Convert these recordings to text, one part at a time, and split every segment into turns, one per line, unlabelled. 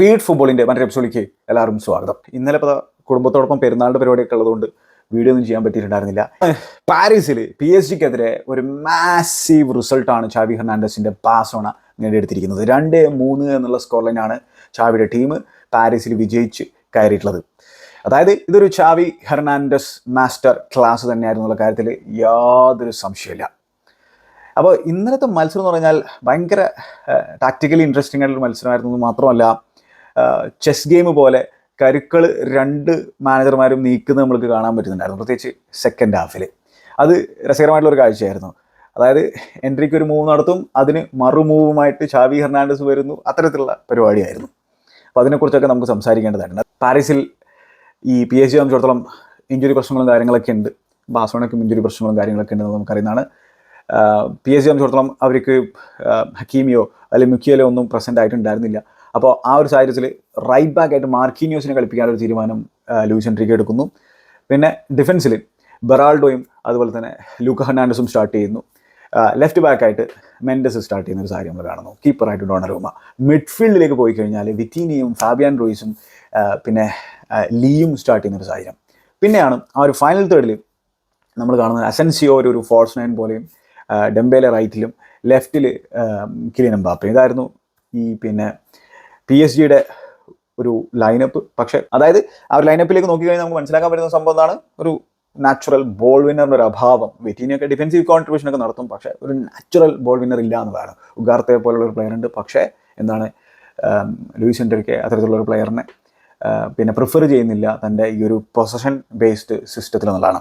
Feed ഫുട്ബോളിന്റെ മറ്റൊരു എപ്പിസോഡിലേക്ക് എല്ലാവർക്കും സ്വാഗതം. ഇന്നലെ ഇപ്പോൾ കുടുംബത്തോടൊപ്പം പെരുന്നാളിന്റെ പരിപാടിയൊക്കെ ഉള്ളതുകൊണ്ട് വീഡിയോ ഒന്നും ചെയ്യാൻ പറ്റിയിട്ടുണ്ടായിരുന്നില്ല. പാരീസിൽ പി എസ് ജിക്കെതിരെ ഒരു മാസീവ് റിസൾട്ടാണ് ചാവി ഹെർണാണ്ടസിന്റെ ബാസോണ നേടിയെടുത്തിരിക്കുന്നത്. രണ്ട് മൂന്ന് എന്നുള്ള സ്കോർ ലൈനാണ് ചാവിയുടെ ടീം പാരീസിൽ വിജയിച്ച് കയറിയിട്ടുള്ളത്. അതായത് ഇതൊരു ചാവി ഹെർണാണ്ടസ് മാസ്റ്റർ ക്ലാസ് തന്നെയായിരുന്നു എന്നുള്ള കാര്യത്തിൽ യാതൊരു സംശയമില്ല അപ്പോൾ ഇന്നലത്തെ മത്സരം എന്ന് പറഞ്ഞാൽ ഭയങ്കര ടാക്റ്റിക്കലി ഇൻട്രസ്റ്റിംഗ് ആയിട്ടുള്ള മത്സരമായിരുന്നു മാത്രമല്ല ചെസ് ഗെയിം പോലെ കരുക്കൾ രണ്ട് മാനേജർമാരും നീക്കുന്നത് നമ്മൾക്ക് കാണാൻ പറ്റുന്നുണ്ടായിരുന്നു പ്രത്യേകിച്ച് സെക്കൻഡ് ഹാഫിൽ അത് രസകരമായിട്ടുള്ള ഒരു കാഴ്ചയായിരുന്നു. അതായത് എൻട്രിക്ക് ഒരു മൂവ് നടത്തും അതിന് മറു മൂവുമായിട്ട് ചാവി ഹെർണാണ്ടസ് വരുന്നു അത്തരത്തിലുള്ള പരിപാടിയായിരുന്നു. അപ്പോൾ അതിനെക്കുറിച്ചൊക്കെ നമുക്ക് സംസാരിക്കേണ്ടതായിട്ടുണ്ട്. പാരീസിൽ ഈ പി എച്ച് ജി സംബന്ധിച്ചിടത്തോളം ഇഞ്ചുറി പ്രശ്നങ്ങളും കാര്യങ്ങളൊക്കെ ഉണ്ട്. ബാസോണയ്ക്കും ഇഞ്ചുറി പ്രശ്നങ്ങളും കാര്യങ്ങളൊക്കെ ഉണ്ടെന്ന് നമുക്കറിയുന്നതാണ്. പി എസ് ജി സംബന്ധിച്ചിടത്തോളം അവർക്ക് ഹക്കീമിയോ അല്ലെങ്കിൽ മുഖ്യയിലോ ഒന്നും പ്രസന്റ് ആയിട്ടുണ്ടായിരുന്നില്ല. അപ്പോൾ ആ ഒരു സാഹചര്യത്തിൽ റൈറ്റ് ബാക്ക് ആയിട്ട് മാർക്കിന്യൂസിനെ കളിപ്പിക്കാനൊരു തീരുമാനം ലൂയിസ് എൻട്രിക്ക് എടുക്കുന്നു. പിന്നെ ഡിഫൻസിൽ ബെറാൾഡോയും അതുപോലെ തന്നെ ലൂക്ക ഹെർണാണ്ടസും സ്റ്റാർട്ട് ചെയ്യുന്നു. ലെഫ്റ്റ് ബാക്കായിട്ട് മെൻഡസ് സ്റ്റാർട്ട് ചെയ്യുന്ന ഒരു സാഹചര്യം നമ്മൾ കാണുന്നു. കീപ്പറായിട്ട് ഡോണറൂമ. മിഡ്ഫീൽഡിലേക്ക് പോയി കഴിഞ്ഞാൽ വിറ്റീനിയും ഫാബിയാൻ റോയിസും പിന്നെ ലീയും സ്റ്റാർട്ട് ചെയ്യുന്ന ഒരു സാഹചര്യം. പിന്നെയാണ് ആ ഒരു ഫൈനൽ തേർഡിൽ നമ്മൾ കാണുന്നത് അസൻസിയോ ഒരു ഒരു ഫോർസ് നയൻ പോലെയും ഡെംബേലെ റൈറ്റിലും ലെഫ്റ്റിൽ കിലിയൻ എംബാപ്പെ ഇതായിരുന്നു ഈ പിന്നെ പി എസ് ജിയുടെ ഒരു ലൈനപ്പ് പക്ഷേ അതായത് ആ ഒരു ലൈനപ്പിലേക്ക് നോക്കിക്കഴിഞ്ഞാൽ നമുക്ക് മനസ്സിലാക്കാൻ പറ്റുന്ന സംഭവം എന്താണ്? ഒരു നാച്ചുറൽ ബോൾ വിന്നറിന്റെ ഒരു അഭാവം. വെറ്റീനിയൊക്കെ ഡിഫൻസീവ് കോൺട്രിബ്യൂഷൻ ഒക്കെ നടത്തും. പക്ഷേ ഒരു നാച്ചുറൽ ബോൾ വിന്നർ ഇല്ല എന്നതാണ് ഉഗാർത്തെ പോലുള്ള ഒരു പ്ലെയർ ഉണ്ട്. പക്ഷേ എന്താണ് ലൂയിസ് എൻഡറിക്ക് അത്തരത്തിലുള്ള ഒരു പ്ലെയറിനെ പിന്നെ പ്രിഫർ ചെയ്യുന്നില്ല തന്റെ ഈ ഒരു പൊസഷൻ ബേസ്ഡ് സിസ്റ്റത്തിൽ എന്നുള്ളതാണ്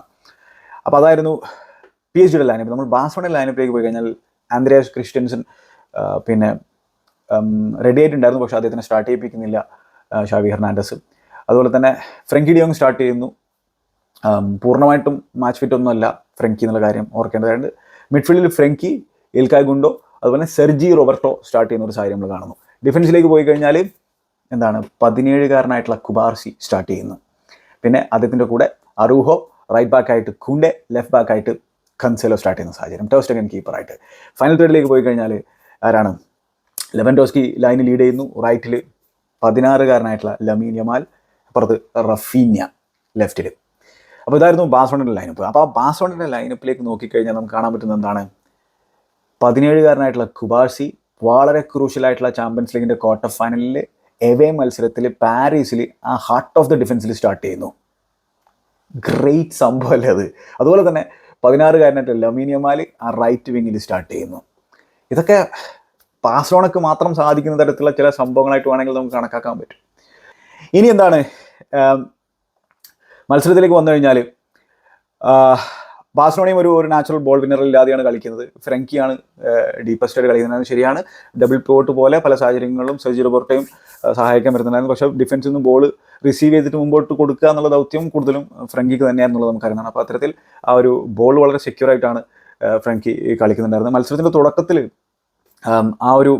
അപ്പോൾ അതായിരുന്നു പി എച്ച് ഡിയുടെ ലൈനപ്പ് നമ്മൾ ബാസോണിന്റെ ലൈനപ്പിലേക്ക് പോയി കഴിഞ്ഞാൽ ആന്ദ്രയാസ് ക്രിസ്ത്യൻസൺ പിന്നെ റെഡി ആയിട്ടുണ്ടായിരുന്നു പക്ഷേ അദ്ദേഹത്തിനെ സ്റ്റാർട്ട് ചെയ്യിപ്പിക്കുന്നില്ല ഷാവി ഹെർണാൻഡസ് അതുപോലെ തന്നെ ഫ്രങ്കി ഡിയോങ് സ്റ്റാർട്ട് ചെയ്യുന്നു. പൂർണമായിട്ടും മാച്ച് ഫിറ്റ് ഒന്നുമല്ല ഫ്രങ്കി എന്നുള്ള കാര്യം ഓർക്കേണ്ടതായിട്ട് മിഡ്ഫീൽഡിൽ ഫ്രങ്കി എൽക്കായ് ഗുണ്ടോ അതുപോലെ സെർജി റോബർട്ടോ സ്റ്റാർട്ട് ചെയ്യുന്ന ഒരു സാഹചര്യം നമ്മൾ കാണുന്നു. ഡിഫൻസിലേക്ക് പോയി കഴിഞ്ഞാൽ എന്താണ് പതിനേഴുകാരനായിട്ടുള്ള കുബാർസി സ്റ്റാർട്ട് ചെയ്യുന്നു. പിന്നെ അദ്ദേഹത്തിന്റെ കൂടെ അറൂഹോ റൈറ്റ് ബാക്ക് ആയിട്ട് കുണ്ടെ ലെഫ്റ്റ് ബാക്ക് ആയിട്ട് കൺസെലോ സ്റ്റാർട്ട് ചെയ്യുന്ന സാഹചര്യം. ടോസ്റ്റ് അഗൻ കീപ്പറായിട്ട് ഫൈനൽ തേർഡിലേക്ക് പോയി കഴിഞ്ഞാൽ ആരാണ്? ലെവൻഡോസ്കി ലൈനിൽ ലീഡ് ചെയ്യുന്നു. റൈറ്റിൽ പതിനാറുകാരനായിട്ടുള്ള ലമീൻ യമാൽ അപ്പുറത്ത് റഫീന്യ ലെഫ്റ്റിൽ അപ്പോൾ ഇതായിരുന്നു ബാസോണിന്റെ ലൈനപ്പ് അപ്പോൾ ആ ബാസോണിന്റെ ലൈനപ്പിലേക്ക് നോക്കിക്കഴിഞ്ഞാൽ നമുക്ക് കാണാൻ പറ്റുന്ന എന്താണ്? പതിനേഴുകാരനായിട്ടുള്ള കുബാഴ്സി വളരെ ക്രൂഷ്യലായിട്ടുള്ള ചാമ്പ്യൻസ് ലീഗിന്റെ ക്വാർട്ടർ ഫൈനലിൽ എവേ മത്സരത്തിൽ പാരീസിൽ ആ ഹാർട്ട് ഓഫ് ദ ഡിഫൻസിൽ സ്റ്റാർട്ട് ചെയ്യുന്നു. ഗ്രേറ്റ് സംഭവമല്ലേ അത്? അതുപോലെ തന്നെ പതിനാറുകാരനായിട്ട് ലമീനിയമാൽ ആ റൈറ്റ് വിങ്ങിൽ സ്റ്റാർട്ട് ചെയ്യുന്നു. ഇതൊക്കെ ബാഴ്സലോണക്ക് മാത്രം സാധിക്കുന്ന തരത്തിലുള്ള ചില സംഭവങ്ങളായിട്ട് വേണമെങ്കിൽ നമുക്ക് കണക്കാക്കാൻ പറ്റും. ഇനി എന്താണ്? മത്സരത്തിലേക്ക് വന്നു കഴിഞ്ഞാൽ ബാഴ്സലോണയും ഒരു ഒരു നാച്ചുറൽ ബോൾ വിന്നർ ഇല്ലാതെയാണ് കളിക്കുന്നത്. ഫ്രങ്കിയാണ് ഡീപ്പസ്റ്റ് ആയിട്ട് കളിക്കുന്നത്. ശരിയാണ്. ഡബിൾ പോട്ട് പോലെ പല സാഹചര്യങ്ങളിലും സെർജി റോബർട്ടയും സഹായിക്കാൻ വരുന്നുണ്ടായിരുന്നു പക്ഷേ ഡിഫൻസിൽ നിന്ന് ബോൾ റിസീവ് ചെയ്തിട്ട് മുമ്പോട്ട് കൊടുക്കുക എന്നുള്ള ദൗത്യം കൂടുതലും ഫ്രങ്കിക്ക് തന്നെയാണെന്നുള്ളത് നമുക്കറിയുന്നതാണ് അപ്പോൾ അത്തരത്തിൽ ആ ഒരു ബോൾ വളരെ സെക്യൂർ ആയിട്ടാണ് ഫ്രങ്കി കളിക്കുന്നുണ്ടായിരുന്നത്. മത്സരത്തിന്റെ തുടക്കത്തിൽ ആം, ഒരു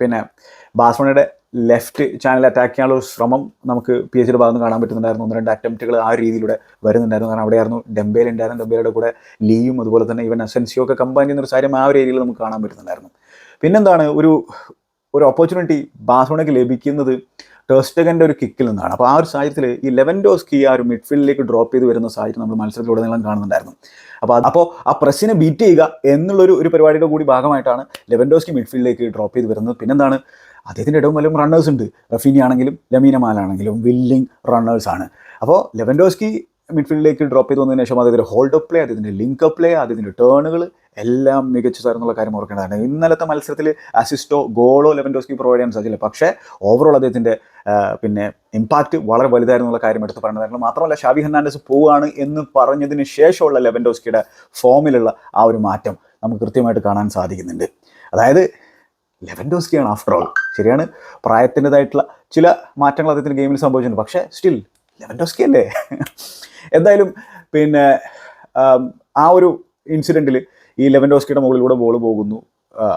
പിന്നെ ബാസ്വണയുടെ ലെഫ്റ്റ് ചാനൽ അറ്റാക്ക് ചെയ്യാനുള്ള ഒരു ശ്രമം നമുക്ക് പി എച്ച് ഭാഗത്ത് കാണാൻ പറ്റുന്നുണ്ടായിരുന്നു. ഒന്ന് രണ്ട് അറ്റംപ്റ്റുകൾ ആ രീതിയിലൂടെ വരുന്നുണ്ടായിരുന്നു. കാരണം അവിടെയായിരുന്നു ഡെമ്പേൽ ഉണ്ടായിരുന്നു ഡെമ്പേലയുടെ കൂടെ ലീയും അതുപോലെ തന്നെ ഇവൻ അസെൻസിയോ ഒക്കെ കമ്പൈൻ ചെയ്യുന്ന ഒരു കാര്യം ആ ഒരു ഏരിയയിൽ നമുക്ക് കാണാൻ പറ്റുന്നുണ്ടായിരുന്നു. പിന്നെന്താണ്? ഒരു ഒരു ഓപ്പർച്യൂണിറ്റി ബാസോണയ്ക്ക് ലഭിക്കുന്നത് ടേസ്റ്റഗന്റെ ഒരു കിക്കിൽ നിന്നാണ്. അപ്പോൾ ആ ഒരു സാഹചര്യത്തിൽ ഈ ലെവൻഡോസ്കി ആ ഒരു മിഡ്ഫീൽഡിലേക്ക് ഡ്രോപ്പ് ചെയ്ത് വരുന്ന സാഹചര്യം നമ്മൾ മത്സരത്തിലുടനീളം കാണുന്നുണ്ടായിരുന്നു. അപ്പോൾ അപ്പോൾ ആ പ്രസ്സിനെ ബീറ്റ് ചെയ്യുക എന്നുള്ളൊരു ഒരു പരിപാടിയുടെ കൂടി ഭാഗമായിട്ടാണ് ലെവൻഡോസ്കി മിഡ്ഫീൽഡിലേക്ക് ഡ്രോപ്പ് ചെയ്ത് വരുന്നത്. പിന്നെന്താണ്? അദ്ദേഹത്തിന്റെ ഇടവും വല്ലതും റണ്ണേഴ്സ് ഉണ്ട്. റഫീനി ആണെങ്കിലും ലമീനമാലാണെങ്കിലും വില്ലിംഗ് ആണ്. അപ്പോൾ ലെവൻഡോസ്കി മിഡ്ഫീൽഡിലേക്ക് ഡ്രോപ്പ് ചെയ്ത് വന്നതിന് ശേഷം അദ്ദേഹത്തിന്റെ ഹോൾഡ് അപ്പ് പ്ലേ അദ്ദേഹത്തിന്റെ ലിങ്ക് അപ്പ് പ്ലേ അദ്ദേഹത്തിന്റെ ടേണുകൾ എല്ലാം മികച്ചതായിരുന്നുള്ള കാര്യം ഓർക്കേണ്ടതാണ്. ഇന്നലത്തെ മത്സരത്തിൽ അസിസ്റ്റോ ഗോളോ ലെവൻഡോസ്കി പ്രൊവൈഡ് ചെയ്യാൻ സാധിച്ചില്ല. പക്ഷേ ഓവറോൾ അദ്ദേഹത്തിന്റെ പിന്നെ ഇമ്പാക്റ്റ് വളരെ വലുതായിരുന്നുള്ള കാര്യം എടുത്ത് പറയുന്നതായിരുന്നു മാത്രമല്ല ഷാവി ഹെർണാണ്ടസ് പോവുകയാണ് എന്ന് പറഞ്ഞതിന് ശേഷമുള്ള ലെവൻഡോസ്കിയുടെ ഫോമിലുള്ള ആ ഒരു മാറ്റം നമുക്ക് കൃത്യമായിട്ട് കാണാൻ സാധിക്കുന്നുണ്ട്. അതായത് ലെവൻഡോസ്കിയാണ് ആഫ്റ്റർ ഓൾ ശരിയാണ്? പ്രായത്തിന്റെതായിട്ടുള്ള ചില മാറ്റങ്ങൾ അദ്ദേഹത്തിന്റെ ഗെയിമിൽ സംഭവിച്ചിട്ടുണ്ട്. പക്ഷേ സ്റ്റിൽ ലെവൻഡോസ്കി അല്ലേ? എന്തായാലും പിന്നെ ആ ഒരു ഇൻസിഡന്റിൽ ഈ ലെവൻഡോസ്കിയുടെ മുകളിലൂടെ ബോൾ പോകുന്നു.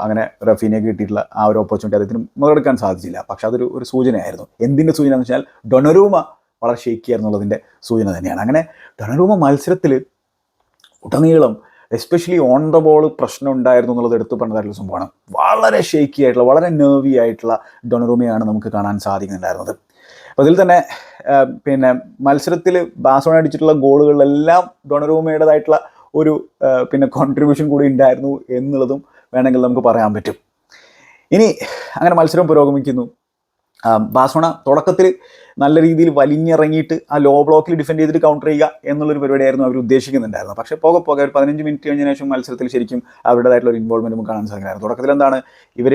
അങ്ങനെ റഫീനയ്ക്ക് കിട്ടിയിട്ടുള്ള ആ ഒരു ഓപ്പർച്യൂണിറ്റി അദ്ദേഹത്തിന് മുതലെടുക്കാൻ സാധിച്ചില്ല. പക്ഷെ അതൊരു ഒരു സൂചനയായിരുന്നു. എന്തിന്റെ സൂചന എന്ന് വെച്ചാൽ ഡൊണരൂമ വളരെ ഷേക്കിയായിരുന്നുള്ളതിന്റെ സൂചന തന്നെയാണ്. അങ്ങനെ ഡൊണറൂമ മത്സരത്തിൽ ഉടനീളം എസ്പെഷ്യലി ഓൺ ദ ബോൾ പ്രശ്നം ഉണ്ടായിരുന്നു എന്നുള്ളത് എടുത്തു പറഞ്ഞതായിട്ടുള്ള സംഭവമാണ്. വളരെ ഷേക്കി ആയിട്ടുള്ള വളരെ നെർവി ആയിട്ടുള്ള ഡൊണറൂമയാണ് നമുക്ക് കാണാൻ സാധിക്കുന്നുണ്ടായിരുന്നത്. അപ്പോൾ ഇതിൽ തന്നെ പിന്നെ മത്സരത്തിൽ ബാസോണ അടിച്ചിട്ടുള്ള ഗോളുകളിലെല്ലാം ഡൊണറൂമയുടേതായിട്ടുള്ള ഒരു പിന്നെ കോൺട്രിബ്യൂഷൻ കൂടി ഉണ്ടായിരുന്നു എന്നുള്ളതും വേണമെങ്കിൽ നമുക്ക് പറയാൻ പറ്റും. ഇനി അങ്ങനെ മത്സരം പുരോഗമിക്കുന്നു. ബാസോണ തുടക്കത്തിൽ നല്ല രീതിയിൽ വലിഞ്ഞിറങ്ങിയിട്ട് ആ ലോ ബ്ലോക്കിൽ ഡിഫെൻഡ് ചെയ്തിട്ട് കൗണ്ടർ ചെയ്യുക എന്നുള്ളൊരു പരിപാടിയായിരുന്നു അവർ ഉദ്ദേശിക്കുന്നുണ്ടായിരുന്നു പക്ഷേ പോകെ പോകെ ഒരു പതിനഞ്ച് മിനിറ്റ് കഴിഞ്ഞതിന് ശേഷം മത്സരത്തിൽ ശരിക്കും അവരുടേതായിട്ടുള്ള ഒരു ഇൻവോൾവ്മെന്റ് നമുക്ക് കാണാൻ സാധിക്കുമായിരുന്നു. തുടക്കത്തിൽ എന്താണ്? ഇവർ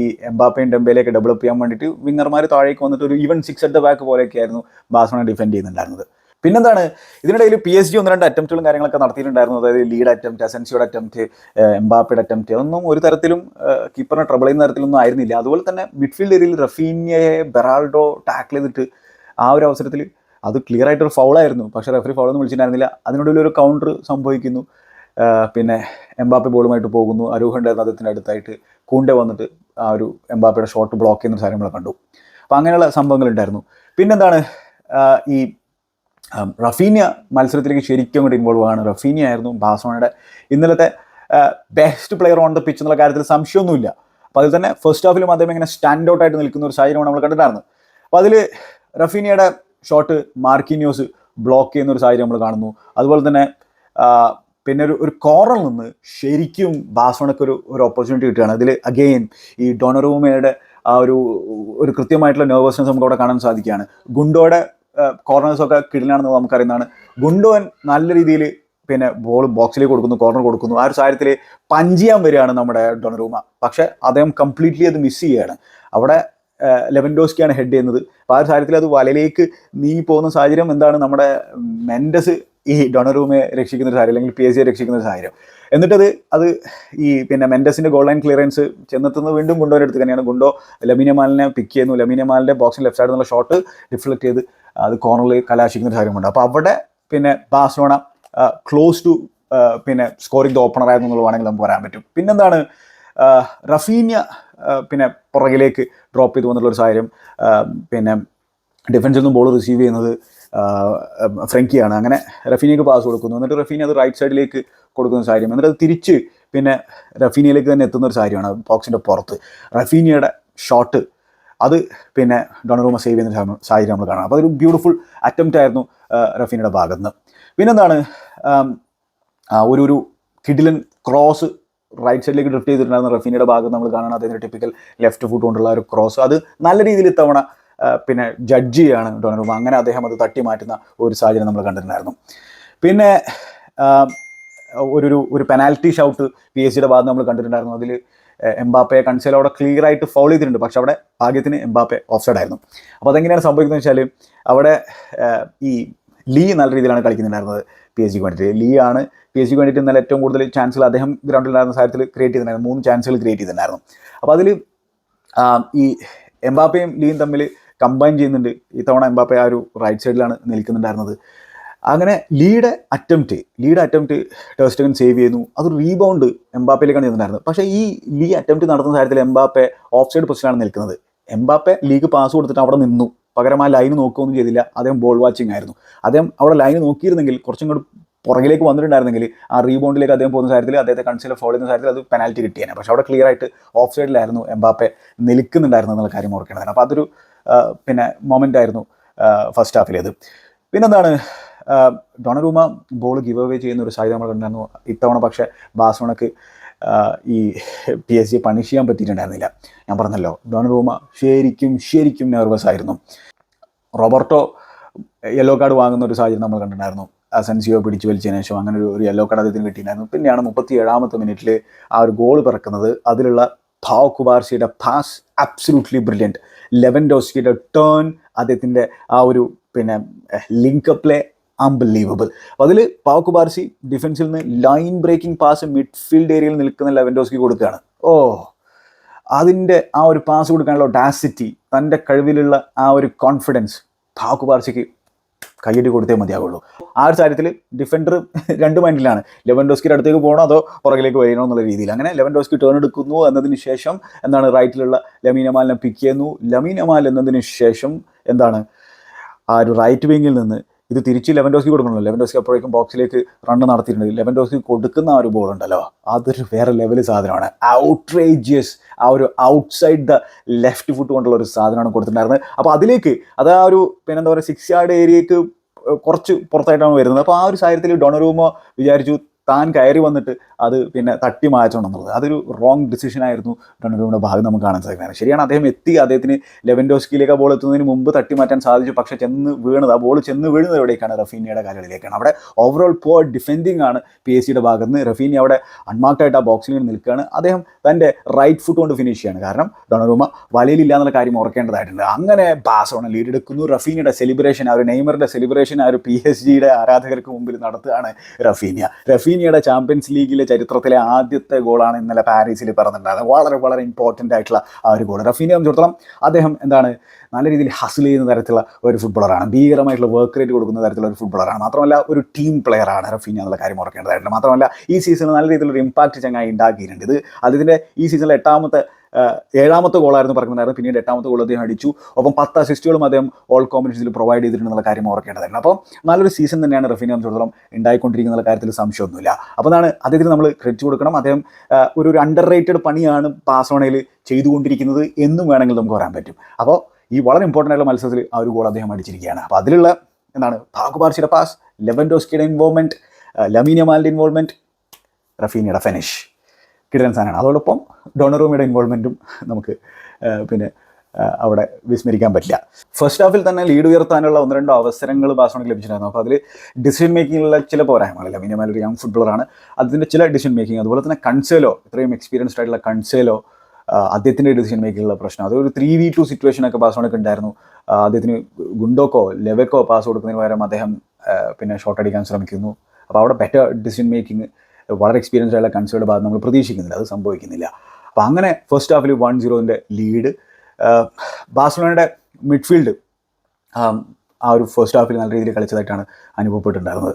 ഈ എംബാപ്പയും ഡെമ്പയിലേക്ക് ഡെവലപ്പ് ചെയ്യാൻ വേണ്ടിയിട്ട് വിങ്ങർമാർ താഴേക്ക് വന്നിട്ട് ഒരു even six at the back പോലെയൊക്കെ ആയിരുന്നു ബാസോണ ഡിഫെൻഡ് ചെയ്യുന്നുണ്ടായിരുന്നത്. പിന്നെന്താണ്? ഇതിനിടയിൽ പി എസ് ജി ഒന്ന് രണ്ട് അറ്റംപ്റ്റുകളും കാര്യങ്ങളൊക്കെ നടത്തിയിട്ടുണ്ടായിരുന്നു. അതായത് ലീഡ് അറ്റംപ്റ്റ് അസൻസിയുടെ അറ്റംപ്റ്റ് എംബാപ്പയുടെ അറ്റംപ്റ്റ് ഒന്നും ഒരു തരത്തിലും കീപ്പറിനെ ട്രബിൾ ചെയ്യുന്ന തരത്തിലൊന്നും ആയിരുന്നില്ല. അതുപോലെ തന്നെ മിഡ്ഫീൽഡ് ഏരിയയിൽ റഫീനിയയെ ബെറാൾഡോ ടാക്കിൾ ചെയ്തിട്ട് ആ ഒരു അവസരത്തിൽ അത് ക്ലിയർ ആയിട്ട് ആയിട്ടൊരു ഫൗളായിരുന്നു പക്ഷേ റെഫറി ഫൗളൊന്നും വിളിച്ചിട്ടുണ്ടായിരുന്നില്ല. അതിനുള്ളിൽ ഒരു കൗണ്ടർ സംഭവിക്കുന്നു. പിന്നെ എംബാപ്പെ ബോളുമായിട്ട് പോകുന്നു. അരൂഹന്റെ അദ്ദേഹത്തിന്റെ അടുത്തായിട്ട് കൂണ്ടെ വന്നിട്ട് ആ ഒരു എംബാപ്പയുടെ ഷോട്ട് ബ്ലോക്ക് ചെയ്യുന്ന സാധനങ്ങളെ കണ്ടു. അപ്പോൾ അങ്ങനെയുള്ള സംഭവങ്ങളുണ്ടായിരുന്നു. പിന്നെന്താണ്? ഈ റഫീനിയ മത്സരത്തിലേക്ക് ശരിക്കും അങ്ങോട്ട് ഇൻവോൾവ് ആണ്. റഫീനിയ ആയിരുന്നു ബാസോണയുടെ ഇന്നലത്തെ best player on the pitch എന്നുള്ള കാര്യത്തിൽ സംശയമൊന്നുമില്ല. അപ്പോൾ അതിൽ തന്നെ ഫസ്റ്റ് ഹാഫിലും അദ്ദേഹം ഇങ്ങനെ സ്റ്റാൻഡ് ഔട്ട് ആയിട്ട് നിൽക്കുന്ന ഒരു സാഹചര്യമാണ് നമ്മൾ കണ്ടിട്ടുണ്ടായിരുന്നത്. അപ്പോൾ അതിൽ റഫീനിയയുടെ ഷോട്ട് മാർക്കിനിയോസ് ബ്ലോക്ക് ചെയ്യുന്ന ഒരു സാഹചര്യം നമ്മൾ കാണുന്നു. അതുപോലെ തന്നെ പിന്നെ ഒരു ഒരു കോറൽ നിന്ന് ശരിക്കും ബാസോണക്ക് ഒരു ഒരു ഓപ്പർച്യൂണിറ്റി കിട്ടുകയാണ്. അതിൽ അഗെയിൻ ഈ ഡൊണറൂമയുടെ ആ ഒരു ഒരു കൃത്യമായിട്ടുള്ള നെർവസ്നെസ് നമുക്ക് അവിടെ കാണാൻ സാധിക്കുകയാണ്. ഗുണ്ടോയുടെ കോർണേഴ്സ് ഒക്കെ കിടലാണെന്ന് നമുക്കറിയുന്നതാണ്. ഗുണ്ടോൻ നല്ല രീതിയിൽ പിന്നെ ബോൾ ബോക്സിലേക്ക് കൊടുക്കുന്നു കോർണർ കൊടുക്കുന്നു. ആ ഒരു സാഹചര്യത്തിൽ പഞ്ച് ചെയ്യാൻ വരികയാണ് നമ്മുടെ ഡൊണറൂമ പക്ഷേ അദ്ദേഹം കംപ്ലീറ്റ്ലി അത് മിസ് ചെയ്യുകയാണ്. അവിടെ ലെവൻഡോസ്കിയാണ് ഹെഡ് ചെയ്യുന്നത്. അപ്പോൾ ആ ഒരു സാഹചര്യത്തിൽ അത് വലയിലേക്ക് നീങ്ങി പോകുന്ന സാഹചര്യം എന്താണ്? നമ്മുടെ മെൻഡസ് ഈ ഡൊണറൂമെ രക്ഷിക്കുന്ന ഒരു സാഹചര്യം അല്ലെങ്കിൽ പി എസ് സിയെ രക്ഷിക്കുന്ന ഒരു സാഹചര്യം. എന്നിട്ടത് അത് ഈ പിന്നെ മെൻഡസിന്റെ ഗോൾ ലൈൻ ക്ലിയറൻസ് ചെന്നെത്തുന്നത് വീണ്ടും ഗുണ്ടോന്റെ അടുത്ത് തന്നെയാണ്. ഗുണ്ടോ ലമീനമാലിനെ പിക്ക് ചെയ്യുന്നു. ലമിനമാലിന്റെ ബോക്സിൽ ലെഫ്റ്റ് സൈഡിൽ നിന്നുള്ള ഷോട്ട് ഡിഫ്ലക്ട് ചെയ്ത് അത് കോർണറിൽ കലാശിക്കുന്ന ഒരു കാര്യമുണ്ട് അപ്പോൾ അവിടെ പിന്നെ ബാഴ്സലോണ ക്ലോസ് ടു പിന്നെ സ്കോറിംഗ് ദ ഓപ്പണർ ആയിരുന്നു എന്നുള്ളത് വേണമെങ്കിൽ നമുക്ക് പറയാൻ പറ്റും. പിന്നെന്താണ് റഫീനിയ പിന്നെ പുറകിലേക്ക് ഡ്രോപ്പ് ചെയ്തു വന്നിട്ടുള്ളൊരു സാഹചര്യം പിന്നെ ഡിഫൻസിൽ നിന്നും ബോൾ റിസീവ് ചെയ്യുന്നത് ഫ്രങ്കിയാണ്. അങ്ങനെ റഫീനയ്ക്ക് പാസ് കൊടുക്കുന്നു. എന്നിട്ട് റഫീനി അത് റൈറ്റ് സൈഡിലേക്ക് കൊടുക്കുന്ന സാഹചര്യം. എന്നിട്ട് അത് തിരിച്ച് പിന്നെ റഫീനയിലേക്ക് തന്നെ എത്തുന്ന ഒരു സാഹചര്യമാണ് ബോക്സിന്റെ പുറത്ത്. റഫീനയുടെ ഷോട്ട് അത് പിന്നെ ഡൊണറൂമ സേവ് ചെയ്യുന്ന സാഹ- സാഹചര്യം നമ്മൾ കാണാം. അപ്പോൾ അതൊരു ബ്യൂട്ടിഫുൾ അറ്റംപ്റ്റ് ആയിരുന്നു റഫീനയുടെ ഭാഗത്ത് നിന്ന്. പിന്നെന്താണ് ഒരു ഒരു കിഡിലൻ ക്രോസ് റൈറ്റ് സൈഡിലേക്ക് ഡ്രിഫ്റ്റ് ചെയ്തിട്ടുണ്ടായിരുന്ന റഫീനയുടെ ഭാഗത്ത് നമ്മൾ കാണണം. അദ്ദേഹത്തിന്റെ ടിപ്പിക്കൽ ലെഫ്റ്റ് ഫുട്ട് കൊണ്ടുള്ള ഒരു ക്രോസ് അത് നല്ല രീതിയിൽ ഇത്തവണ പിന്നെ ജഡ്ജ് ചെയ്യാണ് ഡൊണറുമ അങ്ങനെ അദ്ദേഹം അത് തട്ടി മാറ്റുന്ന ഒരു സാഹചര്യം നമ്മൾ കണ്ടിട്ടുണ്ടായിരുന്നു. പിന്നെ ഒരു ഒരു പെനാൽറ്റി ഷൗട്ട് പി എസ് സിയുടെ ഭാഗത്ത് നമ്മൾ കണ്ടിട്ടുണ്ടായിരുന്നു. അതിൽ എംബാപ്പയെ കൺസേലോ അവിടെ ക്ലിയർ ആയിട്ട് ഫൗൾ ചെയ്തിട്ടുണ്ട്. പക്ഷെ അവിടെ ഭാഗ്യത്തിന് എംബാപ്പെ ഓഫ്സൈഡ് ആയിരുന്നു. അപ്പോൾ അതെങ്ങനെയാണ് സംഭവിക്കുന്നത് വെച്ചാൽ അവിടെ ഈ ലീ നല്ല രീതിയിലാണ് കളിക്കുന്നുണ്ടായിരുന്നത് പി എസ് ജിക്ക് വേണ്ടിയിട്ട്. ലീ ആണ് പി എസ് ജിക്ക് വേണ്ടിയിട്ട് നല്ല ഏറ്റവും കൂടുതൽ ചാൻസുകൾ അദ്ദേഹം ഗ്രൗണ്ടിലുണ്ടായിരുന്ന സാഹചര്യത്തിൽ ക്രിയേറ്റ് ചെയ്തിട്ടുണ്ടായിരുന്നു. മൂന്ന് ചാൻസുകൾ ക്രിയേറ്റ് ചെയ്തിട്ടുണ്ടായിരുന്നു. അപ്പോൾ അതിൽ ഈ എംബാപ്പയും ലീയും തമ്മിൽ കമ്പൈൻ ചെയ്യുന്നുണ്ട്. ഇത്തവണ എംബാപ്പെ ആ ഒരു റൈറ്റ് സൈഡിലാണ് നിൽക്കുന്നുണ്ടായിരുന്നത്. അങ്ങനെ ലീഡ് അറ്റംപ്റ്റ് ലീഡ് അറ്റംപ്റ്റ് ടെസ്റ്റഗൻ സേവ് ചെയ്യുന്നു. അത് റീബൗണ്ട് എംബാപ്പയിലേക്കാണ് ചെയ്യുന്നുണ്ടായിരുന്നത് പക്ഷേ ഈ ലീ അറ്റംപ്റ്റ് നടത്തുന്ന കാര്യത്തിൽ എംബാപ്പെ ഓഫ് സൈഡ് പൊസിഷനാണ് നിൽക്കുന്നത്. എംബാപ്പെ ലീഗ് പാസ് കൊടുത്തിട്ട് അവിടെ നിന്നു. പകരം ആ ലൈന് നോക്കുകയൊന്നും ചെയ്തില്ല. അദ്ദേഹം ബോൾ വാച്ചിങ് ആയിരുന്നു. അദ്ദേഹം അവിടെ ലൈന് നോക്കിയിരുന്നെങ്കിൽ കുറച്ചും കൂടി പുറകിലേക്ക് വന്നിട്ടുണ്ടായിരുന്നെങ്കിൽ ആ റീബൗണ്ടിലേക്ക് അദ്ദേഹം പോകുന്ന കാര്യത്തിൽ അദ്ദേഹത്തെ കൺസിലർ ഫോളോ ചെയ്യുന്ന കാര്യത്തിൽ അത് പെനാൽറ്റി കിട്ടിയാണ് പക്ഷേ അവിടെ ക്ലിയർ ആയിട്ട് ഓഫ് സൈഡിലായിരുന്നു എംബാപ്പെ നിൽക്കുന്നുണ്ടായിരുന്നു എന്നുള്ള കാര്യം ഓർക്കേണ്ടതാണ്. അപ്പോൾ അതൊരു പിന്നെ മൊമെന്റ് ആയിരുന്നു ഫസ്റ്റ് ഹാഫിലേത് പിന്നെന്താണ് ഡൊണറൂമ ബോൾ ഗിവ് അവേ ചെയ്യുന്ന ഒരു സാധ്യത നമ്മൾ കണ്ടായിരുന്നു ഇത്തവണ. പക്ഷേ ബാസോണക്ക് ഈ പി എസ് ജി പണിഷ് ചെയ്യാൻ പറ്റിയിട്ടുണ്ടായിരുന്നില്ല. ഞാൻ പറഞ്ഞല്ലോ ഡൊണറൂമ ശരിക്കും ശരിക്കും നെർവസ് ആയിരുന്നു. റോബർട്ടോ യെല്ലോ കാർഡ് വാങ്ങുന്ന ഒരു സാഹചര്യം നമ്മൾ കണ്ടിട്ടുണ്ടായിരുന്നു. അസൻസിയോ പിടിച്ചു വലിച്ചതിന് ശേഷം അങ്ങനെ ഒരു യെല്ലോ കാർഡ് അദ്ദേഹത്തിന് കിട്ടിയിട്ടുണ്ടായിരുന്നു. പിന്നെയാണ് മുപ്പത്തി ഏഴാമത്തെ മിനിറ്റിൽ ആ ഒരു ഗോൾ പിറക്കുന്നത്. അതിലുള്ള ഭാവ് കുബാർസിയുടെ പാസ് അബ്സല്യൂട്ട്ലി ബ്രില്യന്റ് ലെവൻ ഡോസ്കിയുടെ ടേൺ അദ്ദേഹത്തിന്റെ ആ ഒരു പിന്നെ ലിങ്ക് പ്ലേ അൺബിലീവബിൾ അതിൽ പാവ് കുബാർസി ഡിഫൻസിൽ നിന്ന് ലൈൻ ബ്രേക്കിംഗ് പാസ് മിഡ്ഫീൽഡ് ഏരിയയിൽ നിൽക്കുന്ന ലെവൻ ലെവൻഡോസ്കി കൊടുക്കുകയാണ്. ഓ അതിന്റെ ആ ഒരു പാസ് കൊടുക്കാനുള്ള ഡാസിറ്റി തന്റെ കഴിവിലുള്ള ആ ഒരു കോൺഫിഡൻസ് പാവ് പാർസിക്ക് കയ്യടി കൊടുത്തേ മതിയാവുള്ളൂ. ആ ഒരു കാര്യത്തിൽ ഡിഫൻഡർ രണ്ട് മൈൻഡിലാണ്. ലെവൻ ഡോസ്കിയുടെ അടുത്തേക്ക് പോകണോ അതോ പുറകിലേക്ക് വരണോ എന്നുള്ള രീതിയിൽ. അങ്ങനെ ലെവൻ ഡോസ്കി ടേൺ എടുക്കുന്നു എന്നതിന് ശേഷം എന്താണ് റൈറ്റിലുള്ള ലമീനമാലിനെ പിക്ക് ചെയ്യുന്നു. ലമീനമാൽ എന്നതിന് ശേഷം എന്താണ്? ആ ഒരു റൈറ്റ് വിങ്ങിൽ നിന്ന് ഇത് തിരിച്ച് ലെവൻഡോസ്കി കൊടുക്കണമല്ലോ. ലെവൻഡോസ്കി അപ്പോഴേക്കും ബോക്സിലേക്ക് റണ്ണ് നടത്തിയിട്ടുണ്ട്. ലെവൻഡോസ്കി കൊടുക്കുന്ന ആ ഒരു ബോൾ ഉണ്ടല്ലോ. അതൊരു വേറെ ലെവൽ സാധനമാണ്. ഔട്ട്റേജിയസ് ആ ഒരു ഔട്ട്സൈഡ് ദ ലെഫ്റ്റ് ഫുട്ട് കൊണ്ടുള്ള ഒരു സാധനമാണ് കൊടുത്തിട്ടുണ്ടായിരുന്നത്. അപ്പോൾ അതിലേക്ക് അത് ആ ഒരു പിന്നെ എന്താ പറയുക സിക്സ് യാർഡ് ഏരിയക്ക് കുറച്ച് പുറത്തായിട്ടാണ് വരുന്നത്. അപ്പോൾ ആ ഒരു സാഹചര്യത്തിൽ ഡൊണറൂമോ വിചാരിച്ചു താൻ കയറി വന്നിട്ട് അത് പിന്നെ തട്ടി മാറ്റണം എന്നുള്ളത് അതൊരു റോങ് ഡിസിഷൻ ആയിരുന്നു ഡൊണാൾഡോയുടെ ഭാഗം നമുക്ക് കാണാൻ സാധിക്കുന്നത്. ശരിയാണ് അദ്ദേഹം എത്തി അദ്ദേഹത്തിന് ലെവൻഡോസ്കിയിലേക്ക് ആ ബോൾ എത്തുന്നതിന് മുമ്പ് തട്ടി മാറ്റാൻ സാധിച്ചു. പക്ഷേ ചെന്ന് വീണത് ആ ബോൾ ചെന്ന് വീഴുന്നത് എവിടേക്കാണ്? റഫീനിയുടെ കാലുകളിലേക്കാണ് അവിടെ ഓവറോൾ പോർ ഡിഫെൻഡിങ് ആണ് പി എസ് സിയുടെ ഭാഗത്ത് നിന്ന്. റഫീനി അവിടെ അൺമാർക്ഡ് ആ ബോക്സിൽ നിൽക്കുകയാണ്. അദ്ദേഹം തന്റെ റൈറ്റ് ഫുട്ട് കൊണ്ട് ഫിനിഷ് ചെയ്യാണ്. കാരണം ഡൊണറൂമ വലയിലില്ല എന്നുള്ള കാര്യം ഓർക്കേണ്ടതായിട്ടുണ്ട് അങ്ങനെ ബാസോണ ലീഡ് എടുക്കുന്നു. റഫീനിയുടെ സെലിബ്രേഷൻ ആ ഒരു നെയ്മറിന്റെ സെലിബ്രേഷൻ ആ ഒരു പി എസ് ജിയുടെ ആരാധകർക്ക് മുമ്പിൽ നടത്തുകയാണ് റഫീനിയ. റഫീനിയുടെ ചാമ്പ്യൻസ് ലീഗിലെ ചരിത്രത്തിലെ ആദ്യത്തെ ഗോളാണ് ഇന്നലെ പാരീസിൽ പറഞ്ഞിട്ടുണ്ടായിരുന്നത്. വളരെ വളരെ ഇമ്പോർട്ടന്റ് ആയിട്ടുള്ള ആ ഒരു ഗോൾ റഫീനെ സംബന്ധിച്ചിടത്തോളം അദ്ദേഹം എന്താണ് നല്ല രീതിയിൽ ഹസിൽ ചെയ്യുന്ന തരത്തിലുള്ള ഒരു ഫുട്ബോളറാണ് ഭീകരമായിട്ടുള്ള വർക്ക് റേറ്റ് കൊടുക്കുന്ന തരത്തിലുള്ള ഒരു ഫുട്ബോളറാണ് മാത്രമല്ല ഒരു ടീം പ്ലെയറാണ് റഫീന എന്നുള്ള കാര്യം ഓർക്കേണ്ടതായിട്ടുണ്ട്. മാത്രമല്ല ഈ സീസണിൽ നല്ല രീതിയിലൊരു ഇമ്പാക്റ്റ് ചങ്ങായി ഉണ്ടാക്കിയിട്ടുണ്ട്. ഇത് അതിന്റെ ഈ സീസണിലെ എട്ടാമത്തെ ഏഴാമത്തെ ഗോളായിരുന്നു പറഞ്ഞിട്ടുണ്ടായിരുന്നു പിന്നീട് എട്ടാമത്തെ ഗോൾ അദ്ദേഹം അടിച്ചു. ഒപ്പം പത്ത് അസിസ്റ്റുകളും അദ്ദേഹം ഓൾ കോമ്പിനേഷനിൽ പ്രൊവൈഡ് ചെയ്തിട്ടുണ്ടെന്നുള്ള കാര്യം ഓർക്കേണ്ടതായിരുന്നു. അപ്പോൾ നല്ലൊരു സീസൺ തന്നെയാണ് റഫീനെ സംബന്ധിച്ചിടത്തോളം ഉണ്ടായിക്കൊണ്ടിരിക്കുന്ന കാര്യത്തിൽ സംശയമൊന്നുമില്ല. അപ്പോൾ അതാണ് അദ്ദേഹത്തിന് നമ്മൾ ക്രെഡിറ്റ് കൊടുക്കണം. അദ്ദേഹം ഒരു ഒരു അണ്ടർ റേറ്റഡ് പണിയാണ് പാസോണയിൽ ചെയ്തുകൊണ്ടിരിക്കുന്നത് എന്നും വേണമെങ്കിൽ നമുക്ക് പറയാൻ പറ്റും. അപ്പോൾ ഈ വളരെ ഇമ്പോർട്ടന്റ് ആയിട്ടുള്ള മത്സരത്തിൽ ആ ഒരു ഗോൾ അദ്ദേഹം അടിച്ചിരിക്കുകയാണ്. അപ്പോൾ അതിലുള്ള എന്താണ് ഭാഗുപാർച്ചിയുടെ പാസ് ലെവൻഡോസ്കിയുടെ ഇൻവോൾവ്മെന്റ് ലമീനിയമാലിന്റെ ഇൻവോൾവ്മെന്റ് റഫീനിയുടെ ഫിനിഷ് കിടൻ സാധനമാണ്. അതോടൊപ്പം ഡൊണറൂമിയുടെ ഇൻവോൾവ്മെന്റും നമുക്ക് പിന്നെ അവിടെ വിസ്മരിക്കാൻ പറ്റില്ല. ഫസ്റ്റ് ഹാഫിൽ തന്നെ ലീഡ് ഉയർത്താനുള്ള ഒന്ന് രണ്ടോ അവസരങ്ങൾ ബാസോണിക്ക് ലഭിച്ചിട്ടുണ്ടായിരുന്നു. അപ്പോൾ അതിൽ ഡിസിഷൻ മേക്കിങ്ങിലുള്ള ചില പോരായ്മകളില്ല. മിനിമം ഒരു യങ് ഫുട്ബോളറാണ് അതിന്റെ ചില ഡിസിഷൻ മേക്കിംഗ് അതുപോലെ തന്നെ കൺസേലോ ഇത്രയും എക്സ്പീരിയൻസ്ഡ് ആയിട്ടുള്ള കൺസേലോ അദ്ദേഹത്തിന്റെ ഡിസിഷൻ മേക്കിങ്ങിലുള്ള പ്രശ്നം. അതൊരു ത്രീ വി ടു സിറ്റുവേഷൻ ഒക്കെ ബാസോണൊക്കെ ഉണ്ടായിരുന്നു. അദ്ദേഹത്തിന് ഗുണ്ടോക്കോ ലെവക്കോ പാസ് കൊടുക്കുന്നതിന് പകരം അദ്ദേഹം പിന്നെ ഷോട്ട് അടിക്കാൻ ശ്രമിക്കുന്നു. അപ്പോൾ അവിടെ ബെറ്റർ ഡിസിഷൻ മേക്കിംഗ് വളരെ എക്സ്പീരിയൻസ്ഡ് ആയിട്ടുള്ള കൺസേർഡ് ഭാഗത്ത് നമ്മൾ പ്രതീക്ഷിക്കുന്നില്ല. അത് സംഭവിക്കുന്നില്ല. അപ്പോൾ അങ്ങനെ ഫസ്റ്റ് ഹാഫിൽ വൺ സീറോന്റെ ലീഡ് ബാഴ്സലോണയുടെ മിഡ്ഫീൽഡ് ആ ഒരു ഫസ്റ്റ് ഹാഫിൽ നല്ല രീതിയിൽ കളിച്ചതായിട്ടാണ് അനുഭവപ്പെട്ടിട്ടുണ്ടായിരുന്നത്.